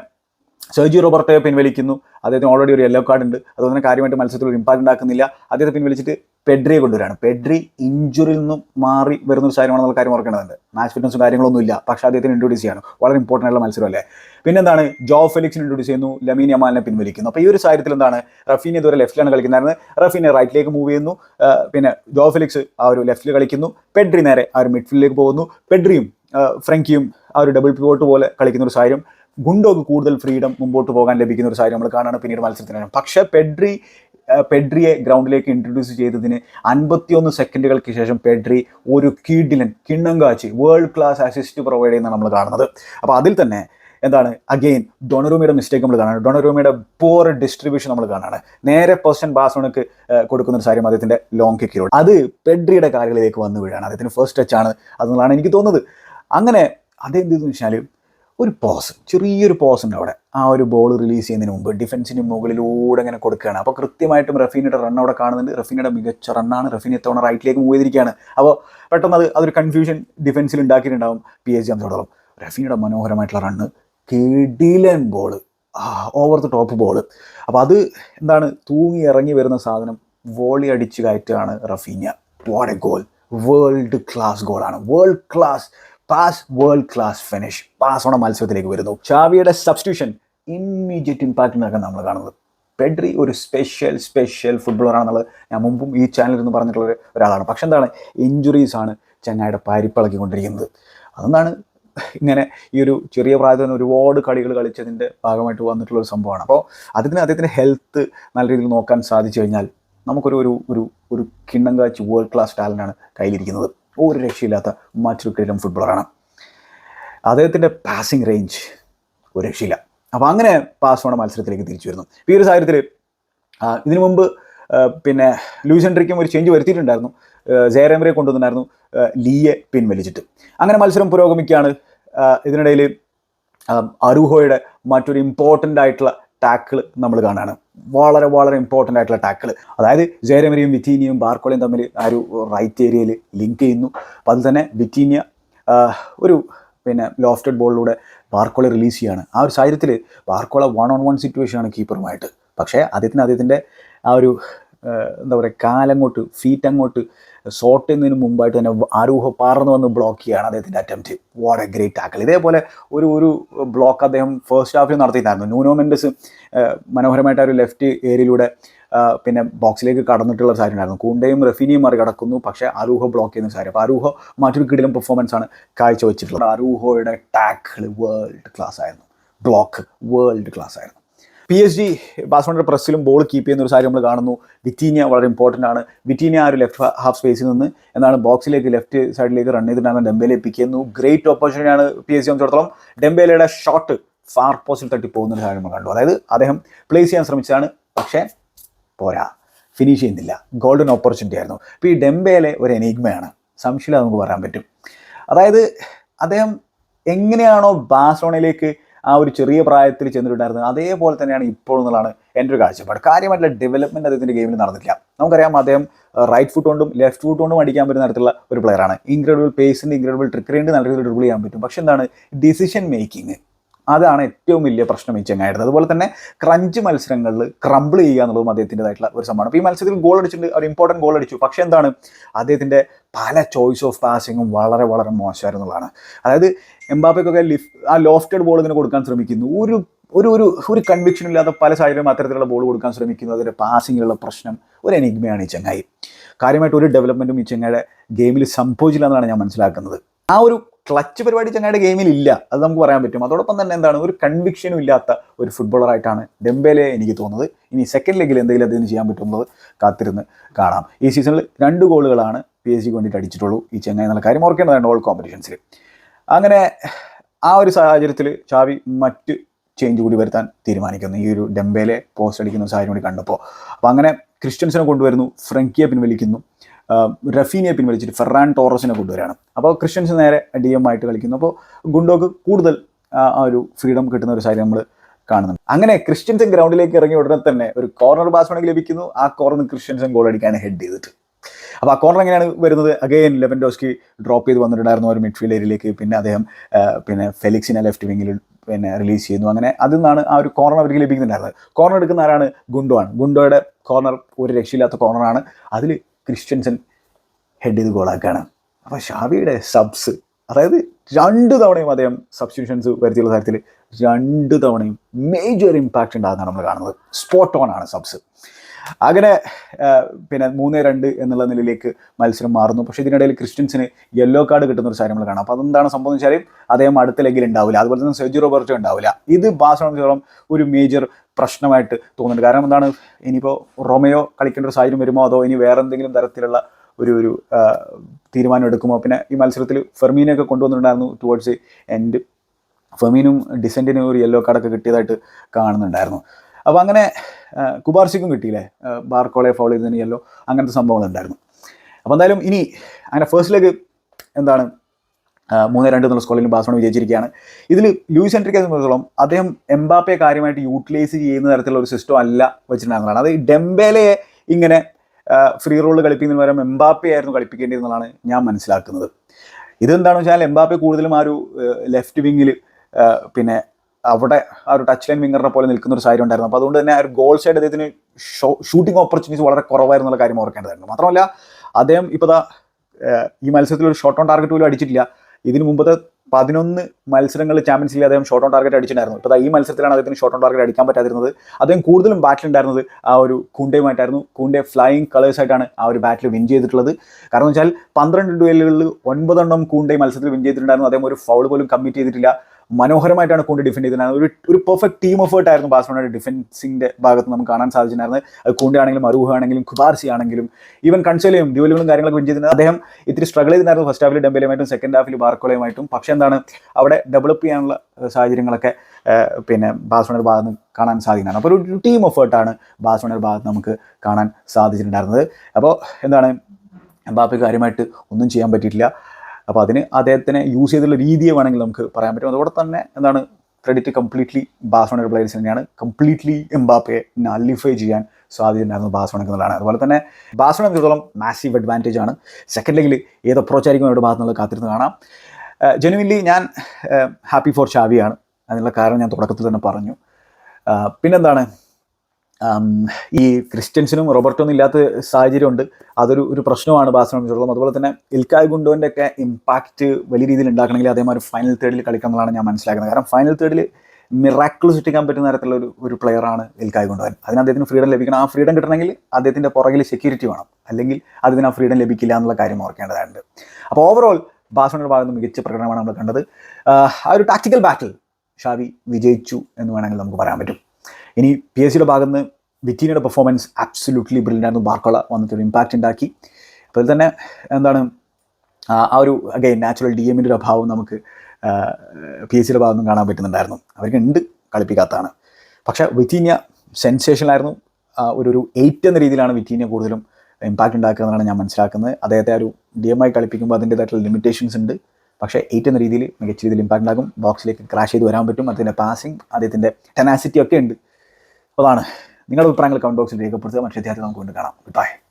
സെർജി റോബർട്ടയെ പിൻവലിക്കുന്നു. അദ്ദേഹത്തിന് ഓൾറെഡി ഒരു യെല്ലോ കാർഡ് ഉണ്ട്. അതുപോലെ തന്നെ കാര്യമായിട്ട് മത്സരത്തിൽ ഒരു ഇമ്പാക്ട് ഉണ്ടാക്കുന്നില്ല. അദ്ദേഹത്തെ പിൻവലിച്ചിട്ട് പെഡ്രിയെ കൊണ്ടുവരാണ് പെഡ്രി ഇഞ്ചുറിയിൽ നിന്നും മാറി വരുന്ന ഒരു നമ്മൾ കാര്യം ഓർക്കേണ്ടതുണ്ട്. മാച്ച് ഫിറ്റ്നസും കാര്യങ്ങളൊന്നും ഇല്ല. പക്ഷേ അദ്ദേഹത്തിന് ഇൻട്രൊഡ്യൂസ് ചെയ്യാണ്. വളരെ ഇമ്പോർട്ടന്റ് ആയിട്ടുള്ള മത്സരമല്ലേ? പിന്നെന്താണ്? ജോ ഫെലിക്സ് ഇൻട്രൊഡ്യൂസ് ചെയ്യുന്നു. ലമീൻ യമാലിനെ പിൻവലിക്കുന്നു. അപ്പോൾ ഈ ഒരു സാഹചര്യത്തിൽ എന്താണ്? റഫീൻ ഇതുവരെ ലെഫ്റ്റിലാണ് കളിക്കുന്നത് റഫീനെ റൈറ്റിലേക്ക് മൂവ് ചെയ്യുന്നു. പിന്നെ ജോ ഫെലിക്സ് ആ ഒരു ലെഫ്റ്റിൽ കളിക്കുന്നു. പെഡ്രി നേരെ ആ ഒരു മിഡ്ഫീൽഡിലേക്ക് പോകുന്നു. പെഡ്രിയും ഫ്രങ്കിയും ആ ഒരു ഡബിൾ പിവോട്ട് പോലെ കളിക്കുന്ന ഒരു സാഹചര്യം. ഗുണ്ടോക്ക് കൂടുതൽ ഫ്രീഡം മുമ്പോട്ട് പോകാൻ ലഭിക്കുന്ന ഒരു സാഹചര്യം നമ്മൾ കാണാണ് പിന്നീട് മത്സരത്തിനാണ്. പക്ഷേ പെഡ്രി പെഡ്രിയെ ഗ്രൗണ്ടിലേക്ക് ഇൻട്രൊഡ്യൂസ് ചെയ്തതിന് അൻപത്തിയൊന്ന് സെക്കൻഡുകൾക്ക് ശേഷം പെഡ്രി ഒരു കീഡിലൻ കിണ്ണം കാച്ചി വേൾഡ് ക്ലാസ് അസിസ്റ്റ് പ്രൊവൈഡ് ചെയ്യുന്ന നമ്മൾ കാണുന്നത്. അപ്പോൾ അതിൽ തന്നെ എന്താണ്? അഗെയിൻ ഡൊണറൂമിയുടെ മിസ്റ്റേക്ക് നമ്മൾ കാണാണ് ഡൊണറൂമിയുടെ പോർ ഡിസ്ട്രിബ്യൂഷൻ നമ്മൾ കാണാണ് നേരെ പൊസിഷൻ ബാസോണക്ക് കൊടുക്കുന്ന ഒരു കാര്യം അദ്ദേഹത്തിന്റെ ലോങ് കിക്കിലൂടെ അത് പെഡ്രിയുടെ കാലുകളിലേക്ക് വന്നു വീഴാണ്. അദ്ദേഹത്തിന് ഫസ്റ്റ് ടച്ചാണ് അതെന്നുള്ളതാണ് എനിക്ക് തോന്നുന്നത്. അങ്ങനെ അതെന്ത് വെച്ചാൽ ഒരു പോസ് ചെറിയൊരു പോസ് ഉണ്ട് അവിടെ. ആ ഒരു ബോൾ റിലീസ് ചെയ്യുന്നതിന് മുമ്പ് ഡിഫൻസിന് മുകളിലൂടെ ഇങ്ങനെ കൊടുക്കുകയാണ്. അപ്പോൾ കൃത്യമായിട്ടും റഫീനയുടെ റൺ അവിടെ കാണുന്നുണ്ട്. റഫീനയുടെ മികച്ച റണ്ണാണ് റഫീൻ ഇത്തവണ റൈറ്റിലേക്ക് മൂവ് ചെയ്തിരിക്കുകയാണ്. അപ്പോൾ പെട്ടെന്ന് അത് അതൊരു കൺഫ്യൂഷൻ ഡിഫൻസിൽ ഉണ്ടാക്കിയിട്ടുണ്ടാവും പി എസ് ജി അന്തോടോളം റഫീനയുടെ മനോഹരമായിട്ടുള്ള റണ്ണ് കിടിലൻ ബോൾ ആ ഓവർ ദ ടോപ്പ് ബോൾ അപ്പോൾ അത് എന്താണ്? തൂങ്ങി ഇറങ്ങി വരുന്ന സാധനം വോളി അടിച്ച് കയറ്റുകയാണ് Raphinha. What a goal world class ഗോളാണ് world class pass world class finish Barcelona മത്സരത്തിലേക്ക് വരുന്നു. ചാവിയുടെ സബ്സ്റ്റിറ്റ്യൂഷൻ ഇമ്മീഡിയറ്റ് ഇമ്പാക്റ്റ് നടക്കാൻ നമ്മൾ കാണുന്നത്. പെഡ്രി ഒരു സ്പെഷ്യൽ സ്പെഷ്യൽ ഫുട്ബോളറാണെന്നുള്ളത് ഞാൻ മുമ്പും ഈ ചാനലിൽ നിന്ന് പറഞ്ഞിട്ടുള്ള ഒരാളാണ്. പക്ഷെ എന്താണ്? ഇഞ്ചുറീസ് ആണ് ചങ്ങായുടെ പാരിപ്പിളക്കിക്കൊണ്ടിരിക്കുന്നത്. അതൊന്നാണ് ഇങ്ങനെ ഈ ഒരു ചെറിയ പ്രായത്തിൽ നിന്ന് ഒരുപാട് കളികൾ കളിച്ചതിന്റെ ഭാഗമായിട്ട് വന്നിട്ടുള്ള ഒരു സംഭവമാണ്. അപ്പോൾ അതിന് അദ്ദേഹത്തിന്റെ ഹെൽത്ത് നല്ല രീതിയിൽ നോക്കാൻ സാധിച്ചു കഴിഞ്ഞാൽ നമുക്കൊരു ഒരു ഒരു ഒരു കിണ്ണം കാച്ച് വേൾഡ് ക്ലാസ് ടാലന്റാണ് കയ്യിലിരിക്കുന്നത്. ഒരു രക്ഷയില്ലാത്ത മറ്റൊരു കിടലം ഫുട്ബോളറാണ് അദ്ദേഹത്തിന്റെ പാസിംഗ് റേഞ്ച് ഒരു രക്ഷയില്ല. അപ്പോൾ അങ്ങനെ പാസ് പാസ്സോണ മത്സരത്തിലേക്ക് തിരിച്ചു വരുന്നു. ഈ ഒരു സാഹചര്യത്തിൽ ഇതിനു മുമ്പ് പിന്നെ ലൂയിസ് എൻട്രിക്കും ഒരു ചേഞ്ച് വരുത്തിയിട്ടുണ്ടായിരുന്നു. ജയറേമറെ കൊണ്ടുവന്നിട്ടുണ്ടായിരുന്നു. ലീയെ പിൻവലിച്ചിട്ട്. അങ്ങനെ മത്സരം പുരോഗമിക്കുകയാണ്. ഇതിനിടയിൽ അരൂഹോയുടെ മറ്റൊരു ഇമ്പോർട്ടന്റ് ആയിട്ടുള്ള ടാക്കിൾ നമ്മൾ കാണാണ് വളരെ വളരെ ഇമ്പോർട്ടന്റ് ആയിട്ടുള്ള ടാക്കിൾ അതായത് ജയരമരിയും വിറ്റീനിയും ബാർക്കോളിയും തമ്മിൽ ആ ഒരു റൈറ്റ് ഏരിയയിൽ ലിങ്ക് ചെയ്യുന്നു. അപ്പോൾ അതിൽ തന്നെ വിറ്റീനിയ ഒരു പിന്നെ ലോഫ്റ്റഡ് ബോളിലൂടെ ബാർക്കോളെ റിലീസ് ചെയ്യാണ്. ആ ഒരു സാഹചര്യത്തിൽ Barcola one on one situation ആണ് കീപ്പറുമായിട്ട് പക്ഷേ അദ്ദേഹത്തിന് അദ്ദേഹത്തിന്റെ ആ ഒരു എന്താ പറയുക കാലങ്ങോട്ട് ഫീറ്റ് അങ്ങോട്ട് ഷോട്ട് ചെയ്യുന്നതിന് മുമ്പായിട്ട് തന്നെ ആരൂഹ പാർന്ന് വന്ന് ബ്ലോക്ക് ചെയ്യുകയാണ് അദ്ദേഹത്തിന്റെ attempt what a great tackle ഇതേപോലെ ഒരു ഒരു ബ്ലോക്ക് അദ്ദേഹം ഫസ്റ്റ് ഹാഫിൽ നടത്തിയിട്ടായിരുന്നു. ന്യൂനോ മെൻഡസ് മനോഹരമായിട്ട് ഒരു ലെഫ്റ്റ് ഏരിയയിലൂടെ പിന്നെ ബോക്സിലേക്ക് കടന്നിട്ടുള്ള സാരി ഉണ്ടായിരുന്നു. കൂണ്ടയും റഫീനിയും മറികടക്കുന്നു. പക്ഷേ അരൂഹ ബ്ലോക്ക് ചെയ്യുന്ന സാരി അപ്പോൾ അരൂഹ മറ്റൊരു കിടിലും പെർഫോമൻസ് ആണ് കാഴ്ചവെച്ചിട്ടുള്ളത്. അരൂഹോയുടെ ടാക്കിൾ വേൾഡ് ക്ലാസ് ആയിരുന്നു. ബ്ലോക്ക് വേൾഡ് ക്ലാസ് ആയിരുന്നു. പി എസ് ജി ബാസ്മണിയുടെ പ്രസ്സിലും ബോൾ കീപ്പ് ചെയ്യുന്ന ഒരു സാരി നമ്മൾ കാണുന്നു. വിറ്റീനിയ വളരെ ഇമ്പോർട്ടന്റ് ആണ്. വിറ്റീനിയ ആ ഒരു ലെഫ്റ്റ് ഹാഫ് സ്പേസിൽ നിന്ന് എന്നാണ് ബോക്സിലേക്ക് ലെഫ്റ്റ് സൈഡിലേക്ക് റൺ ചെയ്തിട്ടാണ് ഡെംബേലെ പിക്ക് ചെയ്യുന്നു. ഗ്രേറ്റ് ഓപ്പർച്യൂണിറ്റി ആണ് പി എസ് ജി സംബന്ധിച്ചിടത്തോളം ഡെംബേലയുടെ ഷോട്ട് ഫാർ പോസ്റ്റിൽ തട്ടി പോകുന്ന ഒരു കാര്യം നമ്മൾ കണ്ടു. അതായത് അദ്ദേഹം പ്ലേസ് ചെയ്യാൻ ശ്രമിച്ചതാണ്. പക്ഷേ പോരാ. ഫിനിഷ് ചെയ്യുന്നില്ല. ഗോൾഡൻ ഓപ്പർച്യൂണിറ്റി ആയിരുന്നു. ഇപ്പോൾ ഈ ഡെംബേലെ ഒരു എനിഗ്മയാണ് സംശയമില്ല നമുക്ക് പറയാൻ പറ്റും. അതായത് അദ്ദേഹം എങ്ങനെയാണോ ബാഴ്സലോണയിലേക്ക് ആ ഒരു ചെറിയ പ്രായത്തിൽ ചെന്നിട്ടുണ്ടായിരുന്നത്. അതേപോലെ തന്നെയാണ് ഇപ്പോൾ എന്നുള്ളതാണ് എന്റെ ഒരു കാഴ്ചപ്പാട്. കാര്യമായിട്ടുള്ള ഡെവലപ്മെന്റ് അദ്ദേഹത്തിന്റെ ഗെയിമിൽ നടന്നിട്ടില്ല. നമുക്കറിയാം അദ്ദേഹം റൈറ്റ് ഫുട്ട് കൊണ്ടും ലെഫ്റ്റ് ഫുട്ട് കൊണ്ടും അടിക്കാൻ പറ്റുന്ന തരത്തിലുള്ള ഒരു പ്ലെയറാണ് ഇൻക്രെഡിബിൾ പേസിന്റെ ഇൻക്രെഡിബിൾ ട്രിക്കറിന്റെ നല്ല രീതിയിൽ ഡ്രിബിൾ ചെയ്യാൻ പറ്റും. പക്ഷെ എന്താണ്? ഡിസിഷൻ മേക്കിംഗ് അതാണ് ഏറ്റവും വലിയ പ്രശ്നം ഈ ചെങ്ങായിരുന്നത് അതുപോലെ തന്നെ ക്രഞ്ച് മത്സരങ്ങളിൽ ക്രംബിൾ ചെയ്യുക എന്നുള്ളതും അദ്ദേഹത്തിന്റെതായിട്ടുള്ള ഒരു സംഭവമാണ്. അപ്പോൾ ഈ മത്സരത്തിൽ ഗോൾ അടിച്ചിട്ടുണ്ട് ഒരു ഇമ്പോർട്ടന്റ് ഗോൾ അടിച്ചു. പക്ഷേ എന്താണ്? അദ്ദേഹത്തിന്റെ പല ചോയ്സ് ഓഫ് പാസിങ്ങും വളരെ വളരെ മോശമായിരുന്നുള്ളതാണ്. അതായത് എംബാപ്പയ്ക്കൊക്കെ ലിഫ് ആ ലോഫ്റ്റഡ് ബോൾ ഇങ്ങനെ കൊടുക്കാൻ ശ്രമിക്കുന്നു. ഒരു ഒരു ഒരു ഒരു കൺവിക്ഷൻ ഇല്ലാത്ത പല സാഹചര്യം അത്തരത്തിലുള്ള ബോൾ കൊടുക്കാൻ ശ്രമിക്കുന്നു. അതിന്റെ പാസിങ്ങിലുള്ള പ്രശ്നം ഒരു എനിഗ്മയാണ് ഈ ചെങ്ങായി. കാര്യമായിട്ട് ഒരു ഡെവലപ്മെന്റും ഈ ചെങ്ങായുടെ ഗെയിമിൽ സംഭവിച്ചില്ല എന്നാണ് ഞാൻ മനസ്സിലാക്കുന്നത്. ആ ഒരു ക്ലച്ച് പരിപാടി ചങ്ങായുടെ ഗെയിമിൽ ഇല്ല അത് നമുക്ക് പറയാൻ പറ്റും. അതോടൊപ്പം തന്നെ എന്താണ്? ഒരു കൺവിക്ഷനും ഇല്ലാത്ത ഒരു ഫുട്ബോളറായിട്ടാണ് ഡെംബേലെ എനിക്ക് തോന്നുന്നത്. ഇനി സെക്കൻഡ് ലെഗിൽ എന്തെങ്കിലും അദ്ദേഹം ചെയ്യാൻ പറ്റുന്നത് കാത്തിരുന്ന് കാണാം. ഈ സീസണിൽ രണ്ട് ഗോളുകളാണ് പി എസ് ജിക്ക് വേണ്ടിയിട്ട് അടിച്ചിട്ടുള്ളൂ. ഈ ചങ്ങായി എന്നുള്ള കാര്യം ഓർക്കേണ്ടതാണ് ഓൾ കോമ്പറ്റീഷൻസിൽ അങ്ങനെ ആ ഒരു സാഹചര്യത്തിൽ ചാവി മറ്റ് ചേഞ്ച് കൂടി വരുത്താൻ തീരുമാനിക്കുന്നു. ഈ ഒരു ഡെംബേലെ പോസ്റ്റ് അടിക്കുന്ന സാഹചര്യം കൂടി കണ്ടപ്പോൾ അപ്പോൾ അങ്ങനെ ക്രിസ്ത്യൻസിനെ കൊണ്ടുവരുന്നു. ഫ്രങ്കിയെ പിൻവലിക്കുന്നു. റഫീനിയെ പിൻവലിച്ചിട്ട് ഫെറാൻ ടോറസിനെ കൊണ്ടുവരികയാണ് അപ്പോൾ ക്രിസ്ത്യൻസ് നേരെ ഡി എം ആയിട്ട് കളിക്കുന്നു. അപ്പോൾ ഗുണ്ടോക്ക് കൂടുതൽ ആ ഒരു ഫ്രീഡം കിട്ടുന്ന ഒരു സാഹചര്യം നമ്മൾ കാണുന്നുണ്ട്. അങ്ങനെ ക്രിസ്ത്യൻസൻ ഗ്രൗണ്ടിലേക്ക് ഇറങ്ങിയ ഉടനെ തന്നെ ഒരു കോർണർ വേണമെങ്കിൽ ലഭിക്കുന്നു. ആ കോർണർ ക്രിസ്ത്യൻസൻ ഗോൾ അടിക്കാൻ ഹെഡ് ചെയ്തിട്ട്. അപ്പോൾ ആ കോർണർ എങ്ങനെയാണ് വരുന്നത്? അഗൈൻ ലെവൻഡോസ്കി ഡ്രോപ്പ് ചെയ്ത് വന്നിട്ടുണ്ടായിരുന്നു ഒരു മിഡ്ഫീൽഡ് ഏരിയയിലേക്ക് പിന്നെ അദ്ദേഹം പിന്നെ ഫെലിക്സിനെ ലെഫ്റ്റ് വിങ്ങിൽ പിന്നെ റിലീസ് ചെയ്യുന്നു. അങ്ങനെ അതിൽ നിന്നാണ് ആ ഒരു കോർണർ അവർക്ക് ലഭിക്കുന്നുണ്ടായിരുന്നത്. കോർണർ എടുക്കുന്ന ആരാണ്? ഗുണ്ടോ ആണ്. ഗുണ്ടോയുടെ കോർണർ ഒരു രക്ഷയില്ലാത്ത കോർണറാണ് അതിൽ ക്രിസ്ത്യൻസൻ ഹെഡ് ചെയ്ത് ഗോളാക്കുകയാണ് അപ്പോൾ ഷാവിയുടെ സബ്സ് അതായത് രണ്ട് തവണയും അദ്ദേഹം സബ്സ്റ്റിറ്റ്യൂഷൻസ് വരുത്തിയുള്ള കാര്യത്തിൽ രണ്ട് തവണയും മേജർ ഇമ്പാക്റ്റ് ഉണ്ടാകുന്നതാണ് നമ്മൾ കാണുന്നത്. സ്പോട്ട് ഓൺ ആണ് സബ്സ് അങ്ങനെ പിന്നെ മൂന്ന് രണ്ട് എന്നുള്ള നിലയിലേക്ക് മത്സരം മാറുന്നു. പക്ഷേ ഇതിനിടയിൽ ക്രിസ്ത്യൻസിന് യെല്ലോ കാർഡ് കിട്ടുന്ന ഒരു സാധനം നമ്മൾ കാണാം. അപ്പോൾ അതെന്താണ് സംഭവം എന്ന് വെച്ചാൽ അദ്ദേഹം അടുത്ത ലെഗിൽ ഉണ്ടാവില്ല. അതുപോലെ തന്നെ സെജി റോബർട്ടോ ഉണ്ടാവില്ല. ഇത് ബാസോളം ഒരു മേജർ പ്രശ്നമായിട്ട് തോന്നുന്നുണ്ട്. കാരണം എന്താണ്? ഇനിയിപ്പോൾ റൊമയോ കളിക്കേണ്ട ഒരു സാഹചര്യം വരുമോ? അതോ ഇനി വേറെ എന്തെങ്കിലും തരത്തിലുള്ള ഒരു ഒരു തീരുമാനം എടുക്കുമോ? പിന്നെ ഈ മത്സരത്തിൽ ഫെർമീനെയൊക്കെ കൊണ്ടുവന്നിട്ടുണ്ടായിരുന്നു ടുവേർഡ്സ് എൻഡ് ഫെർമീനും ഡിസെന്റിനും ഒരു യെല്ലോ കാർഡൊക്കെ കിട്ടിയതായിട്ട് കാണുന്നുണ്ടായിരുന്നു. അപ്പോൾ അങ്ങനെ കുബാർസിക്കും കിട്ടിയില്ലേ? ബാർക്കോളെ ഫോളോ ചെയ്തതിന് യെല്ലോ അങ്ങനത്തെ സംഭവങ്ങളുണ്ടായിരുന്നു അപ്പോൾ എന്തായാലും ഇനി അങ്ങനെ ഫസ്റ്റ് ലെഗ് എന്താണ്? മൂന്ന് രണ്ട് എന്നുള്ള സ്കോളിൽ ബാഴ്സലോണ വിജയിച്ചിരിക്കുകയാണ്. ഇതിൽ ലൂയിസ് എൻട്രിക്കെ സംബന്ധിച്ചോളം അദ്ദേഹം എംബാപ്പയെ കാര്യമായിട്ട് യൂട്ടിലൈസ് ചെയ്യുന്ന തരത്തിലുള്ള ഒരു സിസ്റ്റം അല്ല വെച്ചിട്ടുണ്ടായിരുന്നതാണ് അത് ഡെംബേലയെ ഇങ്ങനെ ഫ്രീ റോൾ കളിപ്പിക്കുന്നതിന് പകരം എംബാപ്പെ ആയിരുന്നു കളിപ്പിക്കേണ്ടതെന്നുള്ളതാണ് ഞാൻ മനസ്സിലാക്കുന്നത്. ഇതെന്താണെന്ന് വെച്ചാൽ എംബാപ്പെ കൂടുതലും ആ ഒരു ലെഫ്റ്റ് വിങ്ങിൽ പിന്നെ അവിടെ ആ ഒരു ടച്ച് ലൈൻ വിങ്ങറിനെ പോലെ നിൽക്കുന്ന ഒരു സാഹചര്യം ഉണ്ടായിരുന്നു. അപ്പോൾ അതുകൊണ്ട് തന്നെ ആ ഒരു ഗോൾ സൈഡ് അദ്ദേഹത്തിന് ഷൂട്ടിംഗ് ഓപ്പർച്യൂണിറ്റീസ് വളരെ കുറവായിരുന്നുള്ള കാര്യം ഓർക്കേണ്ടതായിരുന്നു. മാത്രമല്ല അദ്ദേഹം ഇപ്പോൾ ഈ മത്സരത്തിൽ ഒരു ഷോട്ട് ഓൺ ടാർഗറ്റ് പോലും അടിച്ചിട്ടില്ല. ഇതിനു മുമ്പത്തെ പതിനൊന്ന് മത്സരങ്ങളിൽ ചാമ്പ്യൻസ് ലീഗ് അദ്ദേഹം ഷോട്ട് ഓൺ ടാർഗറ്റ് അടിച്ചിട്ടുണ്ടായിരുന്നു. ഇപ്പോൾ ദാ ഈ മത്സരത്തിലാണ് അദ്ദേഹത്തിന് ഷോട്ട് ഓൺ ടാർഗറ്റ് അടിക്കാൻ പറ്റാതിരുന്നത്. അദ്ദേഹം കൂടുതലും ബാറ്റിലുണ്ടായിരുന്നത് ആ ഒരു കുണ്ടയുമായിട്ടായിരുന്നു. കുണ്ടെ ഫ്ലൈയിങ് കളേഴ്സായിട്ടാണ് ആ ഒരു ബാറ്റിൽ വിൻ ചെയ്തിട്ടുള്ളത്. കാരണം വെച്ചാൽ പന്ത്രണ്ട് ഡുവലുകളിൽ ഒൻപതെണ്ണം കൂണ്ടെ മത്സരത്തിൽ വിൻ ചെയ്തിട്ടുണ്ടായിരുന്നു. അദ്ദേഹം ഒരു ഫൗൾ പോലും കമ്മിറ്റ് ചെയ്തിട്ടില്ല. മനോഹരമായിട്ടാണ് കൊണ്ട് ഡിഫെൻഡ് ചെയ്തിട്ടുണ്ടായിരുന്നത് ഒരു ഒരു പെർഫെക്റ്റ് ടീം എഫേർട്ട് ആയിരുന്നു ബാഴ്സലോണയുടെ ഡിഫൻസിന്റെ ഭാഗത്ത് നമുക്ക് കാണാൻ സാധിച്ചിട്ടുണ്ടായിരുന്നത്. അത് കൂണ്ടെ ആണെങ്കിലും അരൂഹ ആണെങ്കിലും കുബാർസി ആണെങ്കിലും ഈവൻ കൺസേലയും ഡ്യൂലുകളും കാര്യങ്ങളൊക്കെ വിൻ ചെയ്തിട്ടുണ്ട് അദ്ദേഹം ഇത്തിരി സ്ട്രഗിൾ ചെയ്തിട്ടുണ്ടായിരുന്നു. ഫസ്റ്റ് ഹാഫിൽ ഡെമ്പലുമായിട്ടും സെക്കൻഡ് ഹാഫിൽ ബാർക്കോളയുമായിട്ടും. പക്ഷേ എന്താണ് അവിടെ ഡെവലപ്പ് ചെയ്യാനുള്ള സാഹചര്യങ്ങളൊക്കെ പിന്നെ ബാഴ്സലോണയുടെ ഭാഗത്ത് നിന്ന് കാണാൻ സാധിക്കുന്നതാണ്. അപ്പോൾ ഒരു ടീം എഫേർട്ടാണ് ബാഴ്സലോണയുടെ ഭാഗത്ത് നമുക്ക് കാണാൻ സാധിച്ചിട്ടുണ്ടായിരുന്നത്. അപ്പോൾ എന്താണ് എംബാപ്പയ്ക്ക് കാര്യമായിട്ട് ഒന്നും ചെയ്യാൻ പറ്റിയിട്ടില്ല. അപ്പോൾ അതിന് അദ്ദേഹത്തിനെ യൂസ് ചെയ്തുള്ള രീതിയെ വേണമെങ്കിൽ നമുക്ക് പറയാൻ പറ്റും. അതോടെ തന്നെ എന്താണ് ക്രെഡിറ്റ് കംപ്ലീറ്റ്ലി ബാഴ്സലോണയുടെ പ്ലേയേഴ്സ് തന്നെയാണ് കംപ്ലീറ്റ്ലി എംബാപ്പയെ നാലിഫൈ ചെയ്യാൻ സാധ്യതയുണ്ടായിരുന്നു ബാഴ്സലോണയ്ക്ക് എന്നുള്ളതാണ്. അതുപോലെ തന്നെ ബാഴ്സലോണ സംബന്ധിച്ചിടത്തോളം മാസീവ് അഡ്വാന്റേജ് ആണ്. സെക്കൻഡ് ലെഗിൽ ഏത് അപ്രോച്ച് ആയിരിക്കും അവരുടെ ഭാഗത്ത് നിന്നുള്ള കാത്തിരുന്ന് കാണാം. ജനുവിൻലി ഞാൻ ഹാപ്പി ഫോർ ഷാവിയാണ്. അതിനുള്ള കാരണം ഞാൻ തുടക്കത്തിൽ തന്നെ പറഞ്ഞു. പിന്നെന്താണ്? ഈ ക്രിസ്ത്യൻസിനും റോബർട്ടൊന്നും ഇല്ലാത്ത സാഹചര്യമുണ്ട്. അതൊരു ഒരു പ്രശ്നമാണ് ബാഴ്സലോണ അതുപോലെ തന്നെ ഇൽക്കായ് ഗുണ്ടോന്റെ ഒക്കെ ഇമ്പാക്റ്റ് വലിയ രീതിയിൽ ഉണ്ടാക്കണമെങ്കിൽ അതേമാതിരി ഫൈനൽ തേർഡിൽ കളിക്കണം എന്നുള്ളതാണ് ഞാൻ മനസ്സിലാക്കുന്നത്. കാരണം ഫൈനൽ തേർഡിൽ മിറാക്കിൾ സൃഷ്ടിക്കാൻ പറ്റുന്ന തരത്തിലുള്ള ഒരു ഒരു പ്ലെയറാണ് ഇൽക്കായ് ഗുണ്ടോൻ. അതിന് അദ്ദേഹത്തിന് ഫ്രീഡം ലഭിക്കണം. ആ ഫ്രീഡം കിട്ടണമെങ്കിൽ അദ്ദേഹത്തിന്റെ പുറകിൽ സെക്യൂരിറ്റി വേണം. അല്ലെങ്കിൽ അതിന് ആ ഫ്രീഡം ലഭിക്കില്ല എന്നുള്ള കാര്യം ഓർക്കേണ്ടതായിട്ടുണ്ട്. അപ്പോൾ ഓവറോൾ ബാഴ്സലോണയുടെ ഭാഗത്ത് മികച്ച പ്രകടനമാണ് നമ്മൾ കണ്ടത്. ആ ഒരു ടാക്ടിക്കൽ ബാറ്റിൽ ഷാവി വിജയിച്ചു എന്ന് വേണമെങ്കിൽ നമുക്ക് പറയാൻ പറ്റും. ഇനി പി എസ് സിയുടെ ഭാഗത്ത് നിന്ന് വിറ്റീനയുടെ പെർഫോമൻസ് അബ്സുലൂട്ട്ലി ബ്രില്യന്റ് ആയിരുന്നു. ബാർക്കോള വന്നിട്ട് ഒരു ഇമ്പാക്റ്റ് ഉണ്ടാക്കി. ഇതിൽ തന്നെ എന്താണ് ആ ആ ഒരു അഗൈൻ നാച്ചുറൽ ഡി എമ്മിന്റെ ഒരു അഭാവം നമുക്ക് പി എസ് സിയുടെ ഭാഗത്തുനിന്ന് കാണാൻ പറ്റുന്നുണ്ടായിരുന്നു. അവർക്ക് ഉണ്ട് കളിപ്പിക്കാത്തതാണ്. പക്ഷേ വിറ്റീനിയ സെൻസേഷനായിരുന്നു ഒരു ഒരു എയ്റ്റ് എന്ന രീതിയിലാണ് വിറ്റീനിയ കൂടുതലും ഇമ്പാക്റ്റ് ഉണ്ടാക്കുക എന്നാണ് ഞാൻ മനസ്സിലാക്കുന്നത്. അദ്ദേഹത്തെ ഒരു ഡി എം ആയി കളിപ്പിക്കുമ്പോൾ അതിന്റേതായിട്ടുള്ള ലിമിറ്റേഷൻസ് ഉണ്ട്. പക്ഷേ ഏറ്റവും രീതിയിൽ മികച്ച രീതിയിൽ ഇമ്പാക്റ്റ് ഉണ്ടാകും. ബോക്സിലേക്ക് ക്രാഷ് ചെയ്ത് വരാൻ പറ്റും. അതിന്റെ പാസിംഗ് അദ്ദേഹത്തിന്റെ ടെനാസിറ്റി ഒക്കെ ഉണ്ട്. അതാണ് നിങ്ങളുടെ അഭിപ്രായങ്ങൾ കമന്റ് ബോക്സിൽ രേഖപ്പെടുത്തുക. മറ്റേ അദ്ദേഹത്തെ നമുക്ക് കൊണ്ട് കാണാം. ബൈ